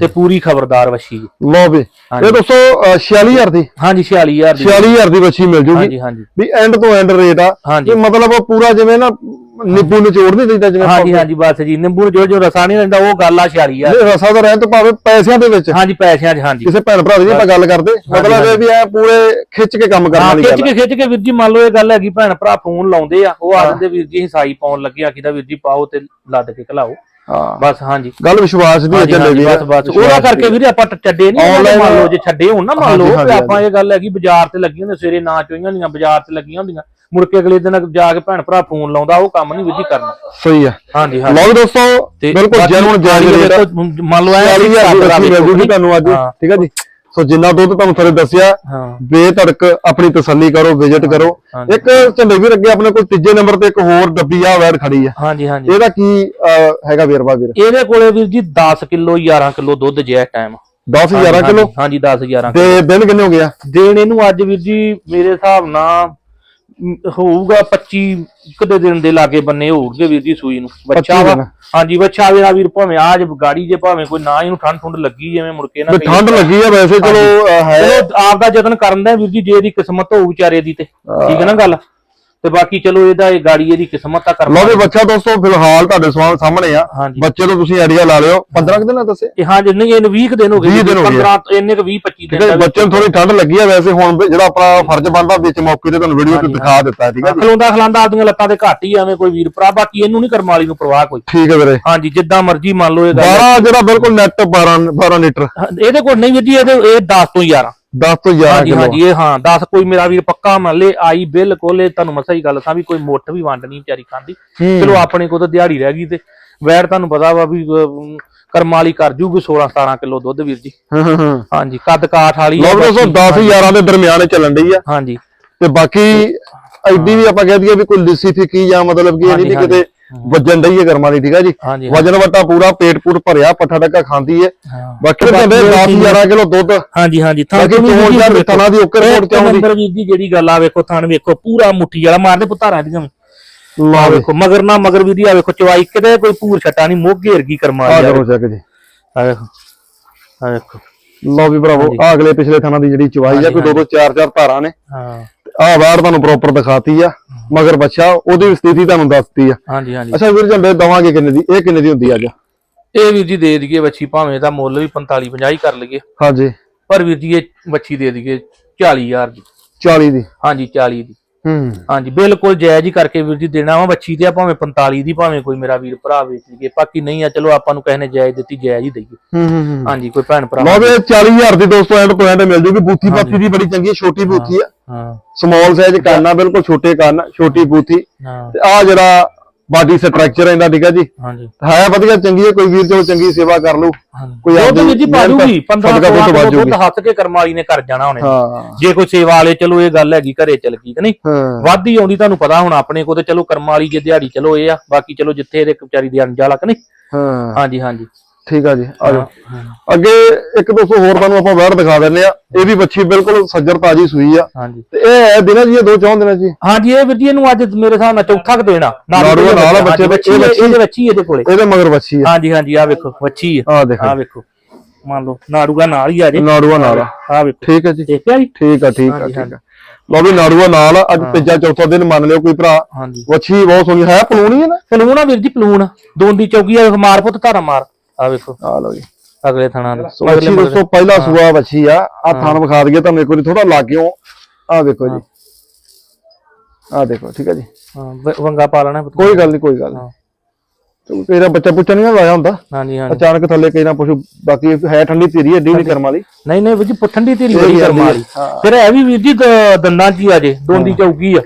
ਤੇ ਪੂਰੀ ਖਬਰਦਾਰ ਜੀ। ਲਓ ਵੀ। ਇਹ ਦੋਸਤੋ ਅਹ 46000 ਦੀ। ਹਾਂਜੀ 46000 ਦੀ। 46000 ਦੀ ਬੱਚੀ ਮਿਲ ਜੂਗੀ। ਹਾਂਜੀ ਹਾਂਜੀ। ਵੀ ਐਂਡ ਤੋਂ ਐਂਡ ਰੇਟ ਆ। ਵੀ ਮਤਲਬ ਪੂਰਾ ਜਿਵੇਂ ਨਾ ਨਿੱਬੂ ਨਿਚੋੜ ਨਹੀਂ ਦਿੰਦਾ ਜਿਵੇਂ ਹਾਂਜੀ ਹਾਂਜੀ ਬਸ ਜੀ ਨਿੰਬੂ ਨੂੰ ਜੋ ਜੋ ਰਸਾ ਨਹੀਂ ਰਹਿੰਦਾ ਉਹ ਗੱਲ ਆ 46000 ਇਹ ਰਸਾ ਦਾ ਰਹਿਣ ਤੋਂ ਭਾਵੇਂ ਪੈਸਿਆਂ ਦੇ ਵਿੱਚ। ਹਾਂਜੀ ਪੈਸਿਆਂ 'ਚ ਹਾਂਜੀ। ਕਿਸੇ ਭੈਣ ਭਰਾ ਦੀ ਆਪਾਂ ਗੱਲ ਕਰਦੇ। ਮਤਲਬ ਇਹ ਵੀ ਐ ਪੂਰੇ ਖਿੱਚ ਕੇ ਕੰਮ ਕਰਨ ਵਾਲੀ ਖਿੱਚ ਗੱਲ ਆ। ਕੇ ਖਿੱਚ ਕੇ ਵੀਰ ਜੀ ਮੰਨ ਲਓ ਇਹ ਗੱਲ ਹੈਗੀ ਭੈਣ ਭਰਾ ਫੋਨ ਲਾਉਂਦੇ ਆ ਉਹ ਆ ਜਾਂਦੇ ਵੀਰ ਜੀ ਸਾਈ ਪਾਉਣ ਲੱਗੇ ਆਖੀਦਾ ਵੀਰ ਜੀ ਪਾਓ ਤੇ ਲੱਦ ਕੇ ਘਲਾਓ। ਹਾਂ। ਬਸ ਹਾਂਜੀ। ਗੱਲ ਵਿਸ਼ਵਾਸ ਹੈ ਹਾਂਜੀ, ਚੱਲੇ ਹਾਂਜੀ, ਵੀ ਬਸ ਬਸ। ਉਹਦਾ ਕਰਕੇ ਵੀਰੇ ਆਪਾਂ ਟ- ਛੱਡੇ ਨਹੀਂ ਉਹਨਾਂ Online- ਮੰਨ ਲਓ ਜੇ ਛੱਡੇ ਹੋਣ ਨਾ ਮੰਨ ਹਾਂਜੀ, ਲਓ ਹਾਂਜੀ, ਤੇ ਆਪਾਂ ਇਹ ਗੱਲ ਹੈਗੀ ਬਾਜ਼ਾਰ ਤੇ ਲੱਗੀਆਂ ਹੁੰਦੀਆਂ ਸਵੇਰੇ ਨਾ ਚੋਈਆਂ ਹੁੰਦੀਆਂ ਬਾਜ਼ਾਰ ਤੇ ਲੱਗੀਆਂ ਹੁੰਦੀਆਂ। ਮੁੜ ਕੇ ਅਗਲੇ ਦਿਨ ਜਾ ਕੇ ਭੈਣ ਭਰਾ ਫੋਨ ਲਾਉਂਦਾ ਉਹ ਕੰਮ ਨਹੀਂ ਜੀ ਕਰਨਾ। ਸਹੀ ਆ ਹਾਂਜੀ ਹਾਂਜੀ। ਲਓ ਵੀ ਦੋਸਤੋ ਬਿਲਕੁਲ ਜੈਨੂਨ ਜਾਇਜ਼ ਰੇਟ ਆ। ਮੰਨ ਲਓ ਐ 40000 ਦੀ ਬੱਚੀ ਮਿਲ ਜੂਗੀ ਤੁਹਾਨੂੰ ਅੱਜ। ਠੀਕ ਹੈ ਜੀ? ਸੋ ਜਿੰਨਾ ਦੁੱਧ ਤੁਹਾਨੂੰ ਥੋੜੇ ਦੱਸਿਆ ਬੇਧੜਕ ਆਪਣੀ ਤਸੱਲੀ ਕਰੋ ਵਿਜ਼ਿਟ ਕਰੋ। ਇੱਕ ਝੰਡੇ ਵੀ ਅੱਗੇ ਆਪਣੇ ਕੋਲ ਤੀਜੇ ਨੰਬਰ ਤੇ ਇੱਕ ਹੋਰ ਡੱਬੀ ਆ ਵੈਰ ਖੜੀ ਆ। ਹਾਂਜੀ ਹਾਂਜੀ। ਇਹਦਾ ਕੀ ਹੈਗਾ ਵੇਰਵਾ ਵੀਰ? ਇਹਦੇ ਕੋਲੇ ਵੀਰ ਜੀ 10 ਕਿਲੋ 11 ਕਿਲੋ ਦੁੱਧ ਜੇ ਟਾਈਮ 10 11 ਕਿਲੋ? ਹਾਂਜੀ 10 11 ਤੇ ਦਿਨ ਕਿੰਨੇ ਹੋ ਗਿਆ ਦੇਣ ਇਹਨੂੰ ਅੱਜ ਵੀਰ ਜੀ ਮੇਰੇ ਹਿਸਾਬ ਨਾਲ ਹੋਊਗਾ 25 ਕਦੇ ਦਿਨ ਦੇ ਲਾਗੇ ਬੰਨੇ ਹੋਊਗੇ ਵੀਰ ਜੀ ਸੂਈ ਨੂੰ। ਬੱਚਾ 25 ਵਾ। ਦਿਨ। ਹਾਂਜੀ ਬੱਚਾ ਮੇਰਾ ਵੀਰ ਭਾਵੇਂ ਆਜ ਗਾੜੀ ਜੇ ਭਾਵੇਂ ਕੋਈ ਨਾ ਇਹਨੂੰ ਠੰਡ ਠੁੰਡ ਲੱਗੀ ਜਿਵੇਂ ਮੁੜ ਕੇ ਨਾ ਵੀ ਠੰਡ ਲੱਗੀ ਆ ਵੈਸੇ ਚਲੋ ਹੈ। ਚਲੋ ਆਪ ਦਾ ਯਤਨ ਕਰਨ ਦਾ ਵੀਰ ਜੀ ਜੇ ਇਹਦੀ ਕਿਸਮਤ ਹੋਊ ਵਿਚਾਰੇ ਦੀ ਤੇ। ਠੀਕ ਹੈ ਨਾ ਗੱਲ? ਤੇ ਬਾਕੀ ਚਲੋ ਇਹਦਾ ਇਹ ਗਾੜੀ ਇਹਦੀ ਕਿਸਮਤ ਆ ਕਰਮ ਲਓ ਵੀ ਬੱਚਾ ਦੋਸਤੋ ਫਿਲਹਾਲ ਤੁਹਾਡੇ ਸਵਾਲ ਸਾਹਮਣੇ ਆ। ਹਾਂਜੀ। ਬੱਚੇ ਨੂੰ ਤੁਸੀਂ ਆਈਡੀਆ ਲਾ ਲਿਓ। 15 ਕੁ ਦਿਨ ਆ ਦੱਸੇ? ਇਹ ਹਾਂ ਜਿੰਨੇ ਇਹਨੂੰ 20 ਕੁ ਦਿਨ ਹੋ ਗਏ। 20 ਦਿਨ ਹੋ ਗਏ। 15 ਇੰਨੇ ਕੁ 20 25 ਠੀਕ ਹੈ ਦਿਨ ਦਾ ਬੱਚੇ ਨੂੰ ਥੋੜੀ ਠੰਡ ਲੱਗੀ ਆ ਵੈਸੇ। ਹੁਣ ਵੀ ਜਿਹੜਾ ਆਪਣਾ ਫਰਜ਼ ਬਣਦਾ ਵਿੱਚ ਮੌਕੇ ਤੇ ਤੁਹਾਨੂੰ ਵੀਡੀਓ ਤੇ ਦਿਖਾ ਦਿੱਤਾ ਠੀਕ ਹੈ ਜੀ। ਖਲੋਂਦਾ ਖਲਾਂਦਾ ਆਪਦੀਆਂ ਲੱਤਾਂ ਤੇ ਘੱਟ ਹੀ ਐਵੇਂ ਕੋਈ ਵੀਰ ਭਰਾ। ਬਾਕੀ ਇਹਨੂੰ ਨਹੀਂ ਕਰਮਾਲੀ ਨੂੰ ਪ੍ਰਵਾਹ ਕੋਈ। ਠੀਕ ਹੈ ਵੀਰੇ। ਹਾਂਜੀ ਜਿੱਦਾਂ ਮਰਜ਼ੀ ਮੰਨ ਲਓ ਇਹ ਗੱਲ। 12 ਜਿਹੜਾ ਬਿਲਕੁਲ ਨੈਟ 12 12 ਲੀਟਰ। ਇਹਦੇ ਕੋਲ ਨਹੀਂ ਵੀਰ ਜੀ ਇਹਦੇ ਇਹ 10 ਤੋਂ 11 10 ਤੋਂ 11 ਹਾਂਜੀ ਕਿਲੋ। ਹਾਂਜੀ ਇਹ ਹਾਂ 10 ਕੋਈ ਮੇਰਾ ਵੀਰ ਪੱਕਾ ਮੰਨ ਲੇ ਆਈ ਬਿਲਕੁਲ ਇਹ ਤੁਹਾਨੂੰ ਮਸਾ ਹੀ ਗੱਲ ਸਾਂ ਵੀ ਕੋਈ ਮੁੱਠ ਵੀ ਵੰਡਣੀ ਵਿਚਾਰੀ ਖਾਂਦੀ ਹੂੰ। ਚਲੋ ਆਪਣੇ ਕੋਲ ਤਾਂ ਦਿਹਾੜੀ ਰਹਿ ਗਈ ਤੇ ਵੈਰ ਤੁਹਾਨੂੰ ਪਤਾ ਵਾ ਵੀ ਅਮ, ਕਰਮ ਵਾਲੀ ਕਰ ਜੂਗੀ 16 17 ਕਿਲੋ ਦੁੱਧ ਵੀਰ ਜੀ। ਹਾਂ ਹਾਂ ਹਾਂ। ਹਾਂਜੀ ਕੱਦ ਕਾਠ ਵਾਲੀ ਆ ਲਓ ਦੋਸਤੋ ਬਾਕੀ। 10 11 ਦੇ ਦਰਮਿਆਨ ਇਹ ਚੱਲਣ ਡਈ ਆ। ਹਾਂਜੀ। ਤੇ ਬਾਕੀ ਐਡੀ ਵੀ ਆਪਾਂ ਕਹਿ ਦਈਏ ਵੀ ਕੋਈ ਲਿੱਸੀ ਫਿੱਕੀ ਜਾਂ ਮਤਲਬ ਕਿ ਇਹ ਹਾਂਜੀ, ਨਹੀਂ ਕਿਤੇ ਵਜਨ ਹੈ ਕਰਮ ਵਾਲੀ ਠੀਕ ਆ ਜੀ? ਵਜਨ ਵਟਾ ਪੂਰਾ ਪੇਟ ਪੂਟ ਭਰਿਆ ਪੱਠਾ ਟੱਕਾ ਖਾਂਦੀ ਹੈ। ਹਾਂ। ਬਾਕੀ ਕਹਿੰਦੇ 10 11 ਕਿਲੋ ਦੁੱਧ। ਹਾਂਜੀ ਹਾਂਜੀ ਥਾਂ ਬਾਕੀ ਚੋਣ ਜਾਂ ਤਨਾ ਦੀ ਓਕਰ ਕੋਟ ਚਾਉਂਦੀ ਨੰਬਰ ਵੀਰ ਜੀ ਜਿਹੜੀ ਗੱਲ ਆ ਵੇਖੋ ਥਣ ਵੇਖੋ ਪੂਰਾ ਮੁੱਠੀ ਵਾਲਾ ਮਾਰਦੇ ਪੁੱਤਾਰਾਂ ਦੀਆਂ ਲਾ ਵੇਖੋ ਮਗਰ ਨਾ ਮਗਰ ਵੀਰ ਜੀ ਆ ਵੇਖੋ ਚਵਾਈ ਕਿਤੇ ਕੋਈ ਪੂਰ ਛੱਟਾ ਨਹੀਂ ਮੋਗੇ ਵਰਗੀ ਕਰਮਾ ਆ ਕਰੋ ਚੱਕ ਜੀ। ਆ ਵੇਖੋ ਆ ਵੇਖੋ। ਲਓ ਵੀ ਭਰਾਵੋ ਆ ਅਗਲੇ ਪਿਛਲੇ ਥਾਣਾ ਦੀ ਜਿਹੜੀ ਚਵਾਈ ਆ ਕੋਈ ਦੋ ਦੋ ਚਾਰ ਚਾਰ ਧਾਰਾਂ ਨੇ। ਹਾਂ। ਆ ਵਾਰ ਤੁਹਾਨੂੰ ਪ੍ਰੋਪਰ ਦਿਖਾਤੀ ਆ। ਮਗਰ ਬੱਚਾ ਉਹਦੀ ਸਥਿਤੀ ਤੁਹਾਨੂੰ ਦੱਸਤੀ ਆ। ਹਾਂਜੀ ਹਾਂਜੀ। ਅੱਛਾ ਵੀਰ ਜੰਡੇ ਦਵਾਂਗੇ ਕਿੰਨੇ ਦੀ ਇਹ ਕਿੰਨੇ ਦੀ ਹੁੰਦੀ ਆ ਅੱਜ? ਇਹ ਵੀਰ ਜੀ ਦੇ ਦਈਏ ਬੱਚੀ ਭਾਵੇਂ ਇਹਦਾ ਮੁੱਲ ਵੀ 45 50 ਹੀ ਕਰ ਲਈਏ। ਹਾਂਜੀ। ਪਰ ਵੀਰ ਜੀ ਇਹ ਬੱਚੀ ਦੇ ਦਈਏ 40000 ਦੀ। 40 ਦੀ। ਹਾਂਜੀ 40 ਦੀ। ਹੂੰ। ਹਾਂਜੀ ਬਿਲਕੁਲ ਜਾਇਜ਼ ਹੀ ਕਰਕੇ ਵੀਰ ਜੀ ਦੇਣਾ ਵਾ ਬੱਚੀ ਤੇ ਆ ਭਾਵੇਂ 45 ਦੀ ਭਾਵੇਂ ਕੋਈ ਮੇਰਾ ਵੀਰ ਭਰਾ ਵੇਚ ਲਈਏ। ਬਾਕੀ ਨਹੀਂ ਆ ਚਲੋ ਆਪਾਂ ਨੂੰ ਕਿਸੇ ਨੇ ਜਾਇਜ਼ ਦਿੱਤੀ ਜਾਇਜ਼ ਹੀ ਦਈਏ। ਹੂੰ ਹੂੰ ਹੂੰ। ਹਾਂਜੀ ਕੋਈ ਭੈਣ ਭਰਾ ਲਓ ਵੀ 40000 ਦੀ ਦੋਸਤੋ ਐਂਡ ਐਂਡ ਮਿਲ ਜੂਗੀ ਬੂਥੀ ਪਾਥੀ ਦੀ ਬੜੀ ਚੰਗੀ ਹੈ, ਛੋਟੀ ਬੂਥੀ ਆ। ਹਾਂ। ਸਮਾਲ ਸਾਈਜ਼ ਆ ਬਿਲਕੁਲ ਛੋਟੇ ਕੰਨ ਛੋਟੀ ਬੂਥੀ। ਹਾਂ। ਤੇ ਆ ਜਿਹੜਾ ਬਾਡੀ ਸਟਰਕਚਰ ਇਹਦਾ ਠੀਕ ਆ ਜੀ। ਹਾਂਜੀ। ਹੈ ਵਧੀਆ ਚੰਗੀ ਹੈ ਕੋਈ ਵੀਰ ਚਲੋ ਚੰਗੀ ਸੇਵਾ ਕਰ ਲੂ ਕੋਈ ਆਪਦੀ ਵੀਰ ਜੀ ਪਾ ਮਿਹਨਤ- ਜੂਗੀ 15 ਸਦਕਾ ਦੁੱਧ 16 ਵੱਧ ਕਿਲੋ ਦੁੱਧ। ਹੱਥ ਕੇ ਕਰਮ ਵਾਲੀ ਨੇ ਕਰ ਜਾਣਾ ਉਹਨੇ ਜੇ ਕੋਈ ਸੇਵਾ ਵਾਲੇ ਚਲੋ ਇਹ ਗੱਲ ਹੈਗੀ ਘਰੇ ਚਲ ਗਈ ਕਿ ਨਹੀਂ? ਵੱਧ ਹੀ ਆਉਂਦੀ ਤੁਹਾਨੂੰ ਪਤਾ ਹੁਣ ਆਪਣੇ ਕੋਲ ਤੇ ਚਲੋ ਕਰਮ ਵਾਲੀ ਜੇ ਦਿਹਾੜੀ ਚਲੋ ਇਹ ਆ ਬਾਕੀ ਚਲੋ ਜਿੱਥੇ ਇਹਦੇ ਵਿਚਾਰੀ ਦੀ ਅੰਜਾਲਾ ਕਿ ਨਹੀਂ? ਹਾਂ। ਹਾਂਜੀ ਹਾਂਜੀ। ਠੀਕ ਆ ਜੀ ਆ ਜਾਓ। ਅੱਗੇ ਇੱਕ ਦੋਸਤੋ ਹੋਰ ਤੁਹਾਨੂੰ ਆਪਾਂ ਵੈਰ ਦਿਖਾ ਦਿੰਨੇ ਆ ਇਹ ਵੀ ਬੱਚੀ ਬਿਲਕੁਲ ਸੱਜਰ ਤਾਜੀ ਸੂਈ ਆ। ਹਾਂਜੀ। ਤੇ ਇਹ ਹੈ ਦਿਨਾਂ ਜੀ ਇਹ ਦੋ ਚੌਂ ਦਿਨਾਂ ਜੀ। ਹਾਂਜੀ ਇਹ ਵੀਰ ਜੀ ਇਹਨੂੰ ਅੱਜ ਮੇਰੇ ਹਿਸਾਬ ਨਾਲ ਚੌਥਾ ਕੁ ਦੇਣਾ ਨਾੜੂ ਨਾਲ ਬੱਚੇ ਬੱਚੀ ਇਹ ਬੱਚੀ- ਇਹਦੇ ਬੱਚੀ ਇਹਦੇ ਕੋਲੇ। ਇਹਦੇ ਮਗਰ ਬੱਚੀ ਆ। ਹਾਂਜੀ ਹਾਂਜੀ ਆ ਵੇਖੋ ਬੱਚੀ ਆ। ਆ ਦੇਖੋ। ਆ ਵੇਖੋ। ਮੰਨ ਲਓ ਨਾੜੂਗਾ ਨਾਲ ਹੀ ਆ ਜੇ। ਨਾੜੂਆ ਨਾਲ ਆ। ਆ ਵੇਖੋ। ਠੀਕ ਹੈ ਜੀ। ਦੇਖਿਆ ਜੀ? ਠੀਕ ਆ ਠੀਕ ਆ ਠੀਕ ਆ। ਲਓ ਵੀ ਨਾੜੂਆ ਨਾਲ ਅੱਜ ਤੀਜਾ ਚੌਥਾ ਦਿਨ ਮੰਨ ਲਿਓ ਕੋਈ ਭਰਾ। ਵੱਛੀ ਬਹੁਤ ਸੋਹਣੀ ਹੈ ਪਲੂਣੀ ਹੈ ਨਾ? ਪਲੂਣ ਵੀਰ ਜੀ ਪਲੂਣ ਦੋਂਦੀ ਚੌਕੀ ਆ ਮਾਰ ਪੁੱਤ ਧਾਰਾ ਮਾਰ। ਆ ਵੇਖੋ। ਆ ਲਓ ਜੀ। ਅਗਲੇ ਥਣਾ ਦੇ। ਵੱਛੀ ਦੋਸਤੋ ਪਹਿਲਾ ਸੂਆ ਵੱਛੀ ਆ। ਆ ਥਣ ਵਿਖਾ ਦਈਏ ਤੁਹਾਨੂੰ ਇੱਕ ਵਾਰੀ ਥੋੜਾ ਲਾਗਿਓ ਆ ਵੇਖੋ ਜੀ। ਆ ਦੇਖੋ ਠੀਕ ਹੈ ਜੀ। ਹਾਂ ਵੰਗਾ ਪਾ ਲੈਣਾ ਕੋਈ ਗੱਲ ਨਹੀਂ ਕੋਈ ਗੱਲ ਨਹੀਂ ਚਲੋ ਤੇਰਾ ਬੱਚਾ ਪੁੱਛਾ ਨਹੀਂ ਲਾਇਆ ਹੁੰਦਾ? ਹਾਂਜੀ ਹਾਂਜੀ। ਅਚਾਨਕ ਥੱਲੇ ਕਈ ਨਾ ਪੁੱਛੂ ਬਾਕੀ ਹੈ ਠੰਡੀ ਧੀਰੀ ਏਡੀ ਨਹੀਂ ਕਰਮ ਵਾਲੀ। ਨਹੀਂ ਨਹੀਂ ਵੀਰ ਜੀ ਪੁੱਠੰਡੀ ਤੇਰੀ ਬੜੀ ਕਰਮ ਵਾਲੀ। ਫਿਰ ਇਹ ਵੀ ਵੀਰ ਜੀ ਦ- ਦੰਦਾਂ 'ਚ ਹੀ ਆ ਜੇ ਦੋਂਦੀ ਚੌਕੀ ਆ।